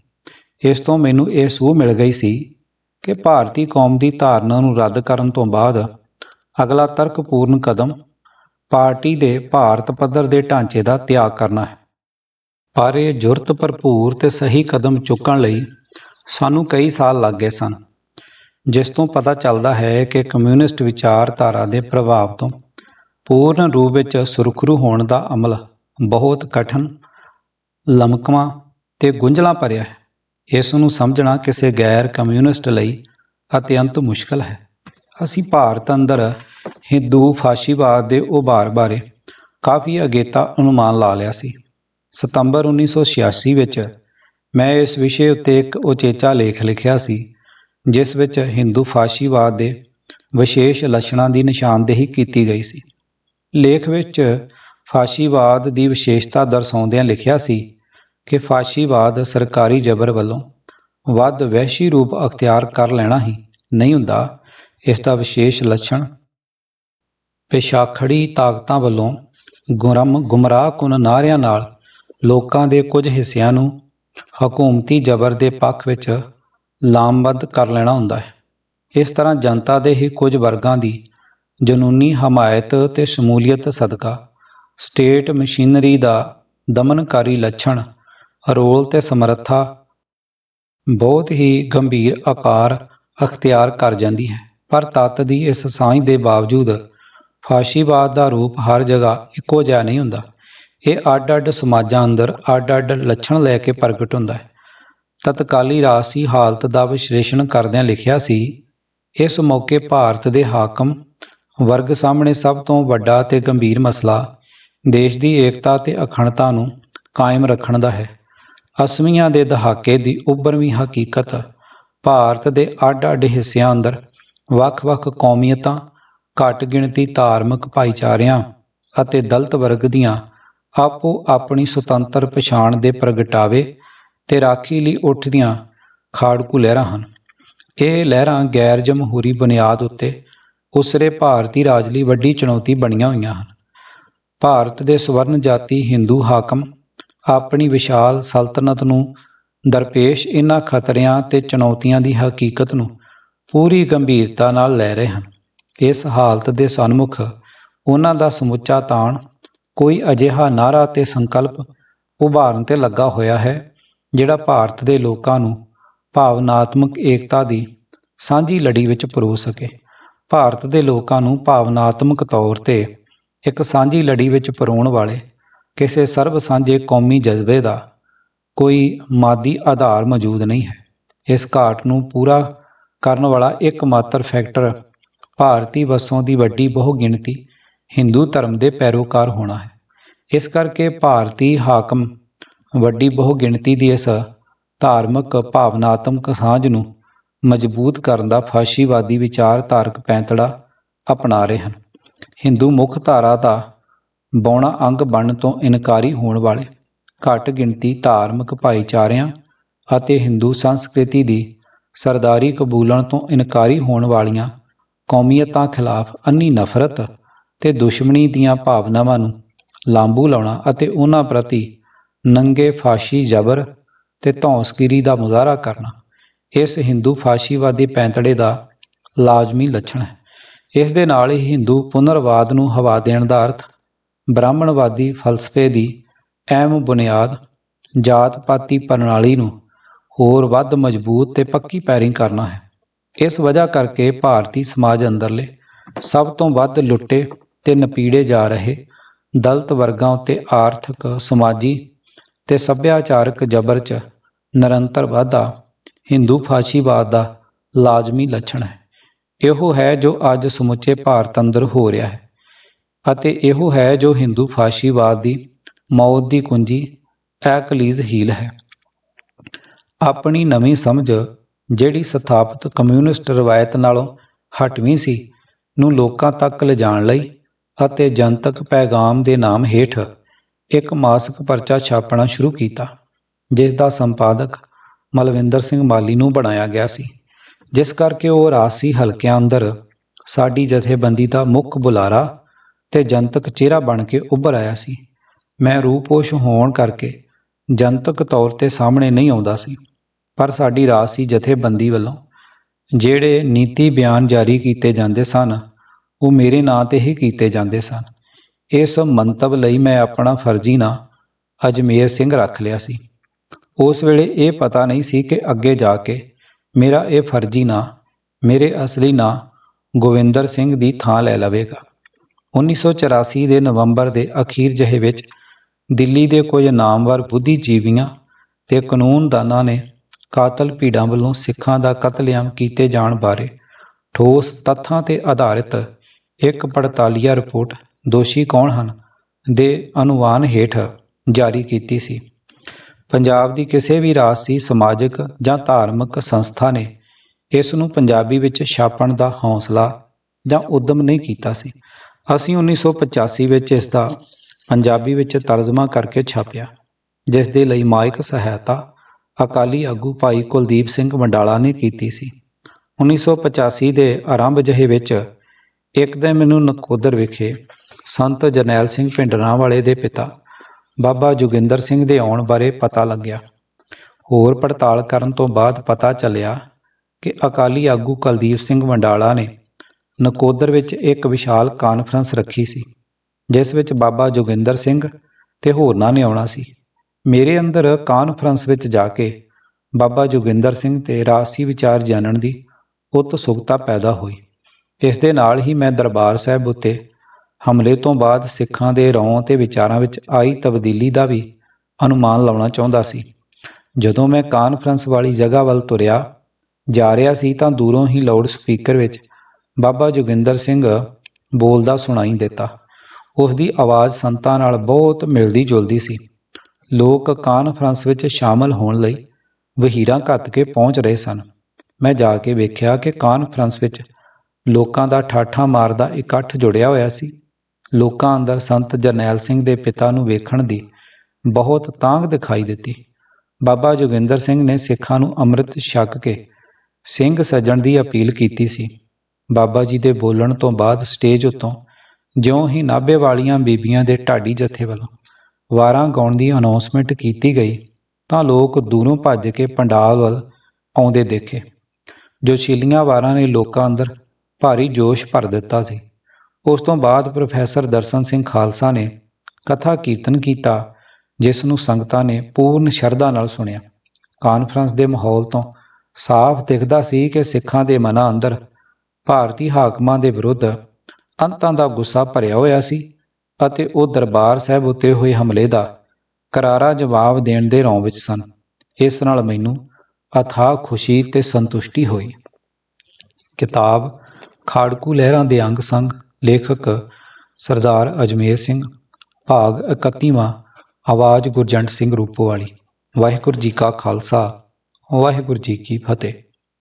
ਇਸ ਤੋਂ ਮੈਨੂੰ ਇਹ ਸੂਹ ਮਿਲ ਗਈ ਸੀ ਕਿ ਭਾਰਤੀ ਕੌਮ ਦੀ ਧਾਰਨਾ ਨੂੰ ਰੱਦ ਕਰਨ ਤੋਂ ਬਾਅਦ ਅਗਲਾ ਤਰਕਪੂਰਨ ਕਦਮ ਪਾਰਟੀ ਦੇ ਭਾਰਤ ਪੱਧਰ ਦੇ ਢਾਂਚੇ ਦਾ ਤਿਆਗ ਕਰਨਾ ਹੈ। ਪਰ ਇਹ ਜੁਰਤ ਭਰਪੂਰ ਤੇ ਸਹੀ ਕਦਮ ਚੁੱਕਣ ਲਈ ਸਾਨੂੰ ਕਈ ਸਾਲ ਲੱਗ ਗਏ ਸਨ। ਜਿਸ ਤੋਂ ਪਤਾ ਚੱਲਦਾ ਹੈ ਕਿ ਕਮਿਊਨਿਸਟ ਵਿਚਾਰਧਾਰਾ ਦੇ ਪ੍ਰਭਾਵ ਤੋਂ ਪੂਰਨ ਰੂਪ ਵਿੱਚ ਸੁਰਖਰੂ ਹੋਣ ਦਾ ਅਮਲ ਬਹੁਤ ਕਠਨ, ਲਮਕਵਾਂ ਤੇ ਗੁੰਝਲਾਂ ਭਰਿਆ ਹੈ। ਇਸ ਨੂੰ ਸਮਝਣਾ ਕਿਸੇ ਗੈਰ ਕਮਿਊਨਿਸਟ ਲਈ ਅਤਿਅੰਤ ਮੁਸ਼ਕਲ ਹੈ। ਅਸੀਂ ਭਾਰਤ ਅੰਦਰ ਹਿੰਦੂ ਫਾਸ਼ੀਵਾਦ ਦੇ ਉਭਾਰ ਬਾਰੇ ਕਾਫੀ ਅਗੇਤਾ ਅਨੁਮਾਨ ਲਾ ਲਿਆ ਸੀ। ਸਤੰਬਰ 1986 ਵਿੱਚ ਮੈਂ ਇਸ ਵਿਸ਼ੇ ਉੱਤੇ ਇੱਕ ਉਚੇਚਾ ਲੇਖ ਲਿਖਿਆ ਸੀ, ਜਿਸ ਵਿੱਚ ਹਿੰਦੂ ਫਾਸ਼ੀਵਾਦ ਦੇ ਵਿਸ਼ੇਸ਼ ਲੱਛਣਾਂ ਦੀ ਨਿਸ਼ਾਨਦੇਹੀ ਕੀਤੀ ਗਈ ਸੀ। ਲੇਖ ਵਿੱਚ ਫਾਸ਼ੀਵਾਦ ਦੀ ਵਿਸ਼ੇਸ਼ਤਾ ਦਰਸਾਉਂਦਿਆਂ ਲਿਖਿਆ ਸੀ ਕਿ ਫਾਸ਼ੀਵਾਦ ਸਰਕਾਰੀ ਜ਼ਬਰ ਵੱਲੋਂ ਵੱਧ ਵਹਿਸ਼ੀ ਰੂਪ ਅਖਤਿਆਰ ਕਰ ਲੈਣਾ ਹੀ ਨਹੀਂ ਹੁੰਦਾ, ਇਸ ਦਾ ਵਿਸ਼ੇਸ਼ ਲੱਛਣ ਪੇਸ਼ਾਖੜੀ ਤਾਕਤਾਂ ਵੱਲੋਂ ਗੁਰਮ ਗੁੰਮਰਾਹਕੁਨ ਨਾਰਿਆਂ ਨਾਲ ਲੋਕਾਂ ਦੇ ਕੁਝ ਹਿੱਸਿਆਂ ਨੂੰ ਹਕੂਮਤੀ ਜ਼ਬਰ ਦੇ ਪੱਖ ਵਿੱਚ ਲਾਮਬੱਧ ਕਰ ਲੈਣਾ ਹੁੰਦਾ ਹੈ। ਇਸ ਤਰ੍ਹਾਂ ਜਨਤਾ ਦੇ ਹੀ ਕੁਝ ਵਰਗਾਂ ਦੀ ਜਨੂਨੀ ਹਮਾਇਤ ਤੇ ਸ਼ਮੂਲੀਅਤ ਸਦਕਾ ਸਟੇਟ ਮਸ਼ੀਨਰੀ ਦਾ ਦਮਨਕਾਰੀ ਲੱਛਣ, ਰੋਲ ਤੇ ਸਮਰੱਥਾ ਬਹੁਤ ਹੀ ਗੰਭੀਰ ਆਕਾਰ ਅਖਤਿਆਰ ਕਰ ਜਾਂਦੀ ਹੈ। ਪਰ ਤੱਤ ਦੀ ਇਸ ਸਾਂਝ ਦੇ ਬਾਵਜੂਦ ਫਾਸ਼ੀਵਾਦ ਦਾ ਰੂਪ ਹਰ ਜਗ੍ਹਾ ਇੱਕੋ ਜਿਹਾ ਨਹੀਂ ਹੁੰਦਾ। ਇਹ ਅੱਡ-ਅੱਡ ਸਮਾਜਾਂ ਅੰਦਰ ਅੱਡ-ਅੱਡ ਲੱਛਣ ਲੈ ਕੇ ਪ੍ਰਗਟ ਹੁੰਦਾ ਹੈ। ਤਤਕਾਲੀ ਰਾਸੀ ਹਾਲਤ ਦਾ ਵਿਸ਼ਲੇਸ਼ਣ ਕਰਦਿਆਂ ਲਿਖਿਆ ਸੀ, ਇਸ ਮੌਕੇ ਭਾਰਤ ਦੇ ਹਾਕਮ ਵਰਗ ਸਾਹਮਣੇ ਸਭ ਤੋਂ ਵੱਡਾ ਤੇ ਗੰਭੀਰ ਮਸਲਾ ਦੇਸ਼ ਦੀ ਏਕਤਾ ਤੇ ਅਖੰਡਤਾ ਨੂੰ ਕਾਇਮ ਰੱਖਣ ਦਾ ਹੈ। ਅਸਮੀਆਂ ਦੇ ਦਹਾਕੇ ਦੀ ਉੱਭਰਵੀਂ ਹਕੀਕਤ ਭਾਰਤ ਦੇ ਅੱਡ-ਅੱਡ ਹਿੱਸਿਆਂ ਅੰਦਰ ਵੱਖ-ਵੱਖ ਕੌਮੀਅਤਾਂ ਘੱਟ ਗਿਣਤੀ ਧਾਰਮਿਕ ਭਾਈਚਾਰਿਆਂ ਅਤੇ ਦਲਤ ਵਰਗ ਦੀਆਂ ਆਪੋ ਆਪਣੀ ਸੁਤੰਤਰ ਪਛਾਣ ਦੇ ਪ੍ਰਗਟਾਵੇ ਤੇ ਰਾਖੀ ਲਈ ਉੱਠਦੀਆਂ ਖਾੜਕੂ ਲਹਿਰਾਂ ਹਨ। ਇਹ ਲਹਿਰਾਂ ਗੈਰ ਜਮਹੂਰੀ ਬੁਨਿਆਦ ਉੱਤੇ ਉਸਰੇ ਭਾਰਤੀ ਰਾਜ ਲਈ ਵੱਡੀ ਚੁਣੌਤੀ ਬਣੀਆਂ ਹੋਈਆਂ ਹਨ। ਭਾਰਤ ਦੇ ਸਵਰਨ ਜਾਤੀ ਹਿੰਦੂ ਹਾਕਮ ਆਪਣੀ ਵਿਸ਼ਾਲ ਸਲਤਨਤ ਨੂੰ ਦਰਪੇਸ਼ ਇਹਨਾਂ ਖਤਰਿਆਂ ਤੇ ਚੁਣੌਤੀਆਂ ਦੀ ਹਕੀਕਤ ਨੂੰ ਪੂਰੀ ਗੰਭੀਰਤਾ ਨਾਲ ਲੈ ਰਹੇ ਹਨ। ਇਸ ਹਾਲਤ ਦੇ ਸਨਮੁਖ ਉਹਨਾਂ ਦਾ ਸਮੁੱਚਾ ਤਾਣ ਕੋਈ ਅਜਿਹਾ ਨਾਰਾ ਤੇ ਸੰਕਲਪ ਉਭਾਰਨ ਤੇ ਲੱਗਾ ਹੋਇਆ ਹੈ, ਜਿਹੜਾ ਭਾਰਤ ਦੇ ਲੋਕਾਂ ਨੂੰ ਭਾਵਨਾਤਮਕ ਏਕਤਾ ਦੀ ਸਾਂਝੀ ਲੜੀ ਵਿੱਚ ਪਰੋ ਸਕੇ। ਭਾਰਤ ਦੇ ਲੋਕਾਂ ਨੂੰ ਭਾਵਨਾਤਮਕ ਤੌਰ ਤੇ ਇੱਕ ਸਾਂਝੀ ਲੜੀ ਵਿੱਚ ਪਰੋਣ ਵਾਲੇ ਕਿਸੇ ਸਰਬ ਸਾਂਝੇ ਕੌਮੀ ਜਜ਼ਬੇ ਦਾ ਕੋਈ ਮਾਦੀ ਆਧਾਰ ਮੌਜੂਦ ਨਹੀਂ ਹੈ। ਇਸ ਘਾਟ ਨੂੰ ਪੂਰਾ ਕਰਨ ਵਾਲਾ ਇੱਕਮਾਤਰ ਫੈਕਟਰ ਭਾਰਤੀ ਵਸੋਂ ਦੀ ਵੱਡੀ ਬਹੁਗਿਣਤੀ ਹਿੰਦੂ ਧਰਮ ਦੇ ਪੈਰੋਕਾਰ ਹੋਣਾ ਹੈ। ਇਸ ਕਰਕੇ ਭਾਰਤੀ ਹਾਕਮ ਵੱਡੀ ਬਹੁਗਿਣਤੀ ਦੀ ਇਸ ਧਾਰਮਿਕ, ਭਾਵਨਾਤਮਕ ਸਾਂਝ ਨੂੰ ਮਜ਼ਬੂਤ ਕਰਨ ਦਾ ਫਾਸ਼ੀਵਾਦੀ ਵਿਚਾਰਧਾਰਕ ਪੈਂਤੜਾ ਅਪਣਾ ਰਹੇ ਹਨ। ਹਿੰਦੂ ਮੁੱਖ ਧਾਰਾ ਦਾ ਬੌਣਾ ਅੰਗ ਬਣਨ ਤੋਂ ਇਨਕਾਰੀ ਹੋਣ ਵਾਲੇ ਘੱਟ ਗਿਣਤੀ ਧਾਰਮਿਕ ਭਾਈਚਾਰਿਆਂ ਅਤੇ ਹਿੰਦੂ ਸੰਸਕ੍ਰਿਤੀ ਦੀ ਸਰਦਾਰੀ ਕਬੂਲਣ ਤੋਂ ਇਨਕਾਰੀ ਹੋਣ ਵਾਲੀਆਂ ਕੌਮੀਅਤਾਂ ਖਿਲਾਫ ਅੰਨੀ ਨਫ਼ਰਤ ਤੇ ਦੁਸ਼ਮਣੀ ਦੀਆਂ ਭਾਵਨਾਵਾਂ ਨੂੰ ਲਾਂਬੂ ਲਾਉਣਾ ਅਤੇ ਉਹਨਾਂ ਪ੍ਰਤੀ ਨੰਗੇ ਫਾਸ਼ੀ ਜ਼ਬਰ ਤੇ ਧੌਂਸਗਿਰੀ ਦਾ ਮੁਜ਼ਾਹਰਾ ਕਰਨਾ, ਇਸ ਹਿੰਦੂ ਫਾਸ਼ੀਵਾਦੀ ਪੈਂਤੜੇ ਦਾ ਲਾਜ਼ਮੀ ਲੱਛਣ ਹੈ। ਇਸ ਦੇ ਨਾਲ ਹੀ ਹਿੰਦੂ ਪੁਨਰਵਾਦ ਨੂੰ ਹਵਾ ਦੇਣ ਦਾ ਅਰਥ ਬ੍ਰਾਹਮਣਵਾਦੀ ਫਲਸਫੇ ਦੀ ਅਹਿਮ ਬੁਨਿਆਦ, ਜਾਤ-ਪਾਤੀ ਪ੍ਰਣਾਲੀ ਨੂੰ ਹੋਰ ਵੱਧ ਮਜ਼ਬੂਤ ਤੇ ਪੱਕੀ ਪੈਰਿੰਗ ਕਰਨਾ ਹੈ। ਇਸ ਵਜ੍ਹਾ ਕਰਕੇ ਭਾਰਤੀ ਸਮਾਜ ਅੰਦਰਲੇ ਸਭ ਤੋਂ ਵੱਧ ਲੁੱਟੇ ਤੇ ਨਪੀੜੇ ਜਾ ਰਹੇ, ਦਲਤ ਵਰਗਾਂ ਉੱਤੇ ਆਰਥਿਕ, ਸਮਾਜੀ ਤੇ ਸੱਭਿਆਚਾਰਕ ਜਬਰ 'ਚ ਨਿਰੰਤਰ ਵਾਧਾ, ਹਿੰਦੂ ਫਾਸ਼ੀਵਾਦ ਦਾ ਲਾਜ਼ਮੀ ਲੱਛਣ ਹੈ। ਇਹੋ ਹੈ ਜੋ ਅੱਜ ਸਮੁੱਚੇ ਭਾਰਤ ਅੰਦਰ ਹੋ ਰਿਹਾ ਹੈ ਅਤੇ ਇਹੋ ਹੈ ਜੋ ਹਿੰਦੂ ਫਾਸ਼ੀਵਾਦ ਦੀ ਮੌਤ ਦੀ ਕੁੰਜੀ ਐਕਲੀਜ਼ ਹੀਲ ਹੈ। ਆਪਣੀ ਨਵੀਂ ਸਮਝ, ਜਿਹੜੀ ਸਥਾਪਿਤ ਕਮਿਊਨਿਸਟ ਰਵਾਇਤ ਨਾਲੋਂ ਹਟਵੀਂ ਸੀ, ਨੂੰ ਲੋਕਾਂ ਤੱਕ ਲਿਜਾਣ ਲਈ ਅਤੇ ਜਨਤਕ ਪੈਗਾਮ ਦੇ ਨਾਮ ਹੇਠ ਇੱਕ ਮਾਸਿਕ ਪਰਚਾ ਛਾਪਣਾ ਸ਼ੁਰੂ ਕੀਤਾ, ਜਿਸ ਦਾ ਸੰਪਾਦਕ ਮਲਵਿੰਦਰ ਸਿੰਘ ਮਾਲੀ ਨੂੰ ਬਣਾਇਆ ਗਿਆ ਸੀ। ਜਿਸ ਕਰਕੇ ਉਹ ਰਾਸੀ ਹਲਕਿਆਂ ਅੰਦਰ ਸਾਡੀ ਜਥੇਬੰਦੀ ਦਾ ਮੁੱਖ ਬੁਲਾਰਾ ਤੇ ਜਨਤਕ ਚਿਹਰਾ ਬਣ ਕੇ ਉੱਭਰ ਆਇਆ ਸੀ। ਮੈਂ ਰੂਪੋਸ਼ ਹੋਣ ਕਰਕੇ ਜਨਤਕ ਤੌਰ ਤੇ ਸਾਹਮਣੇ ਨਹੀਂ ਆਉਂਦਾ ਸੀ, ਪਰ ਸਾਡੀ ਰਾਸੀ ਜਥੇਬੰਦੀ ਵੱਲੋਂ ਜਿਹੜੇ ਨੀਤੀ ਬਿਆਨ ਜਾਰੀ ਕੀਤੇ ਜਾਂਦੇ ਸਨ ਉਹ ਮੇਰੇ ਨਾਂ ਤੇ ਹੀ ਕੀਤੇ ਜਾਂਦੇ ਸਨ। ਇਸ ਮੰਤਵ ਲਈ ਮੈਂ ਆਪਣਾ ਫਰਜ਼ੀ ਨਾਂ ਅਜਮੇਰ ਸਿੰਘ ਰੱਖ ਲਿਆ ਸੀ। ਉਸ ਵੇਲੇ ਇਹ ਪਤਾ ਨਹੀਂ ਸੀ ਕਿ ਅੱਗੇ ਜਾ ਕੇ ਮੇਰਾ ਇਹ ਫਰਜ਼ੀ ਨਾਂ, ਮੇਰੇ ਅਸਲੀ ਨਾਂ ਗੋਵਿੰਦਰ ਸਿੰਘ ਦੀ ਥਾਂ ਲੈ ਲਵੇਗਾ। 1984 ਦੇ ਨਵੰਬਰ ਦੇ ਅਖੀਰ ਜਿਹੇ ਵਿੱਚ ਦਿੱਲੀ ਦੇ ਕੁਝ ਨਾਮਵਰ ਬੁੱਧੀਜੀਵੀਆਂ ਤੇ ਕਾਨੂੰਨਦਾਨਾਂ ਨੇ ਕਾਤਲ ਭੀੜਾਂ ਵੱਲੋਂ ਸਿੱਖਾਂ ਦਾ ਕਤਲੇਆਮ ਕੀਤੇ ਜਾਣ ਬਾਰੇ ਠੋਸ ਤੱਥਾਂ ਤੇ ਆਧਾਰਿਤ ਇੱਕ ਪੜਤਾਲੀਆ ਰਿਪੋਰਟ ਦੋਸ਼ੀ ਕੌਣ ਹਨ ਦੇ ਅਨੁਮਾਨ ਹੇਠ ਜਾਰੀ ਕੀਤੀ ਸੀ। ਪੰਜਾਬ ਦੀ ਕਿਸੇ ਵੀ ਰਾਜਸੀ ਸਮਾਜਿਕ ਜਾਂ ਧਾਰਮਿਕ ਸੰਸਥਾ ਨੇ ਇਸ ਨੂੰ ਪੰਜਾਬੀ ਵਿੱਚ ਛਾਪਣ ਦਾ ਹੌਸਲਾ ਜਾਂ ਉਦਮ ਨਹੀਂ ਕੀਤਾ ਸੀ। ਅਸੀਂ 1985 ਵਿੱਚ ਇਸ ਦਾ ਪੰਜਾਬੀ ਵਿੱਚ ਤਰਜਮਾ ਕਰਕੇ ਛਾਪਿਆ, ਜਿਸ ਦੇ ਲਈ ਮਾਇਕ ਸਹਾਇਤਾ ਅਕਾਲੀ ਆਗੂ ਭਾਈ ਕੁਲਦੀਪ ਸਿੰਘ ਮੰਡਾਲਾ ਨੇ ਕੀਤੀ ਸੀ। 1985 ਦੇ ਆਰੰਭ ਜਿਹੇ ਵਿੱਚ ਇੱਕ ਦਿਨ ਮੈਨੂੰ ਨਕੋਦਰ ਵਿਖੇ ਸੰਤ ਜਰਨੈਲ ਸਿੰਘ ਪਿੰਡਰਾਂ ਵਾਲੇ ਦੇ ਪਿਤਾ ਬਾਬਾ ਜੋਗਿੰਦਰ ਸਿੰਘ ਦੇ ਆਉਣ ਬਾਰੇ ਪਤਾ ਲੱਗਿਆ। ਹੋਰ ਪੜਤਾਲ ਕਰਨ ਤੋਂ ਬਾਅਦ ਪਤਾ ਚੱਲਿਆ ਕਿ ਅਕਾਲੀ ਆਗੂ ਕੁਲਦੀਪ ਸਿੰਘ ਮੰਡਾਲਾ ਨੇ ਨਕੋਦਰ ਵਿੱਚ ਇੱਕ ਵਿਸ਼ਾਲ ਕਾਨਫਰੰਸ ਰੱਖੀ ਸੀ, ਜਿਸ ਵਿੱਚ ਬਾਬਾ ਜੋਗਿੰਦਰ ਸਿੰਘ ਤੇ ਹੋਰਨਾਂ ਨੇ ਆਉਣਾ ਸੀ। ਮੇਰੇ ਅੰਦਰ ਕਾਨਫਰੰਸ ਵਿੱਚ ਜਾ ਕੇ ਬਾਬਾ ਜੋਗਿੰਦਰ ਸਿੰਘ ਤੇ ਰਾਸੀ ਵਿਚਾਰ ਜਾਣਨ ਦੀ ਉਤਸੁਕਤਾ ਪੈਦਾ ਹੋਈ। ਇਸ ਦੇ ਨਾਲ ਹੀ ਮੈਂ ਦਰਬਾਰ ਸਾਹਿਬ ਉੱਤੇ ਹਮਲੇ ਤੋਂ ਬਾਅਦ ਸਿੱਖਾਂ ਦੇ ਰੌਂ ਤੇ ਵਿਚਾਰਾਂ ਵਿੱਚ ਆਈ ਤਬਦੀਲੀ ਦਾ ਵੀ ਅਨੁਮਾਨ ਲਾਉਣਾ ਚਾਹੁੰਦਾ ਸੀ। ਜਦੋਂ ਮੈਂ ਕਾਨਫਰੰਸ ਵਾਲੀ ਜਗ੍ਹਾ ਵੱਲ ਤੁਰਿਆ, ਜਾ ਰਿਹਾ ਸੀ ਤਾਂ ਦੂਰੋਂ ਹੀ ਲਾਊਡ ਸਪੀਕਰ ਵਿੱਚ ਬਾਬਾ ਜੋਗਿੰਦਰ ਸਿੰਘ ਬੋਲਦਾ ਸੁਣਾਈ ਦਿੱਤਾ। ਉਸ ਦੀ ਆਵਾਜ਼ ਸੰਤਾਂ ਨਾਲ ਬਹੁਤ ਮਿਲਦੀ ਜੁਲਦੀ ਸੀ। ਲੋਕ ਕਾਨਫਰੰਸ ਵਿੱਚ ਸ਼ਾਮਲ ਹੋਣ ਲਈ ਵਹੀਰਾਂ ਘੱਤ ਕੇ ਪਹੁੰਚ ਰਹੇ ਸਨ। ਮੈਂ ਜਾ ਕੇ ਵੇਖਿਆ ਕਿ ਕਾਨਫਰੰਸ ਵਿੱਚ ਲੋਕਾਂ ਦਾ ਠਾਠਾਂ ਮਾਰਦਾ ਇਕੱਠ ਜੁੜਿਆ ਹੋਇਆ ਸੀ। ਲੋਕਾਂ ਅੰਦਰ ਸੰਤ ਜਰਨੈਲ ਸਿੰਘ ਦੇ ਪਿਤਾ ਨੂੰ ਵੇਖਣ ਦੀ ਬਹੁਤ ਤਾਂਘ ਦਿਖਾਈ ਦਿੱਤੀ। ਬਾਬਾ ਜੋਗਿੰਦਰ ਸਿੰਘ ਨੇ ਸਿੱਖਾਂ ਨੂੰ ਅੰਮ੍ਰਿਤ ਛਕ ਕੇ ਸਿੰਘ ਸੱਜਣ ਦੀ ਅਪੀਲ ਕੀਤੀ ਸੀ। ਬਾਬਾ ਜੀ ਦੇ ਬੋਲਣ ਤੋਂ ਬਾਅਦ ਸਟੇਜ ਉੱਤੋਂ ਜਿਉਂ ਹੀ ਨਾਭੇ ਵਾਲੀਆਂ ਬੀਬੀਆਂ ਦੇ ਢਾਡੀ ਜਥੇ ਵੱਲੋਂ ਵਾਰਾਂ ਗਾਉਣ ਦੀ ਅਨਾਉਂਸਮੈਂਟ ਕੀਤੀ ਗਈ ਤਾਂ ਲੋਕ ਦੂਰੋਂ ਭੱਜ ਕੇ ਪੰਡਾਲ ਵੱਲ ਆਉਂਦੇ ਦੇਖੇ। ਜੋ ਛੀਲੀਆਂ ਵਾਰਾਂ ਨੇ ਲੋਕਾਂ ਅੰਦਰ ਭਾਰੀ ਜੋਸ਼ ਭਰ ਦਿੱਤਾ ਸੀ। ਉਸ ਤੋਂ ਬਾਅਦ ਪ੍ਰੋਫੈਸਰ ਦਰਸ਼ਨ ਸਿੰਘ ਖਾਲਸਾ ਨੇ ਕਥਾ ਕੀਰਤਨ ਕੀਤਾ, ਜਿਸ ਨੂੰ ਸੰਗਤਾਂ ਨੇ ਪੂਰਨ ਸ਼ਰਧਾ ਨਾਲ ਸੁਣਿਆ। ਕਾਨਫਰੰਸ ਦੇ ਮਾਹੌਲ ਤੋਂ ਸਾਫ਼ ਦਿਖਦਾ ਸੀ ਕਿ ਸਿੱਖਾਂ ਦੇ ਮਨਾਂ ਅੰਦਰ ਭਾਰਤੀ ਹਾਕਮਾਂ ਦੇ ਵਿਰੁੱਧ ਅੰਤਾਂ ਦਾ ਗੁੱਸਾ ਭਰਿਆ ਹੋਇਆ ਸੀ ਅਤੇ ਉਹ ਦਰਬਾਰ ਸਾਹਿਬ ਉੱਤੇ ਹੋਏ ਹਮਲੇ ਦਾ ਕਰਾਰਾ ਜਵਾਬ ਦੇਣ ਦੇ ਰੌਂ ਵਿੱਚ ਸਨ। ਇਸ ਨਾਲ ਮੈਨੂੰ ਅਥਾਹ ਖੁਸ਼ੀ ਤੇ ਸੰਤੁਸ਼ਟੀ ਹੋਈ। ਕਿਤਾਬ ਖਾੜਕੂ ਲਹਿਰਾਂ ਦੇ ਅੰਗ ਸੰਗ, ਲੇਖਕ ਸਰਦਾਰ ਅਜਮੇਰ ਸਿੰਘ, ਭਾਗ 31ਵਾਂ ਆਵਾਜ਼ ਗੁਰਜੰਟ ਸਿੰਘ ਰੂਪੋਵਾਲੀ। ਵਾਹਿਗੁਰੂ ਜੀ ਕਾ ਖਾਲਸਾ, ਵਾਹਿਗੁਰੂ ਜੀ ਕੀ ਫਤਿਹ।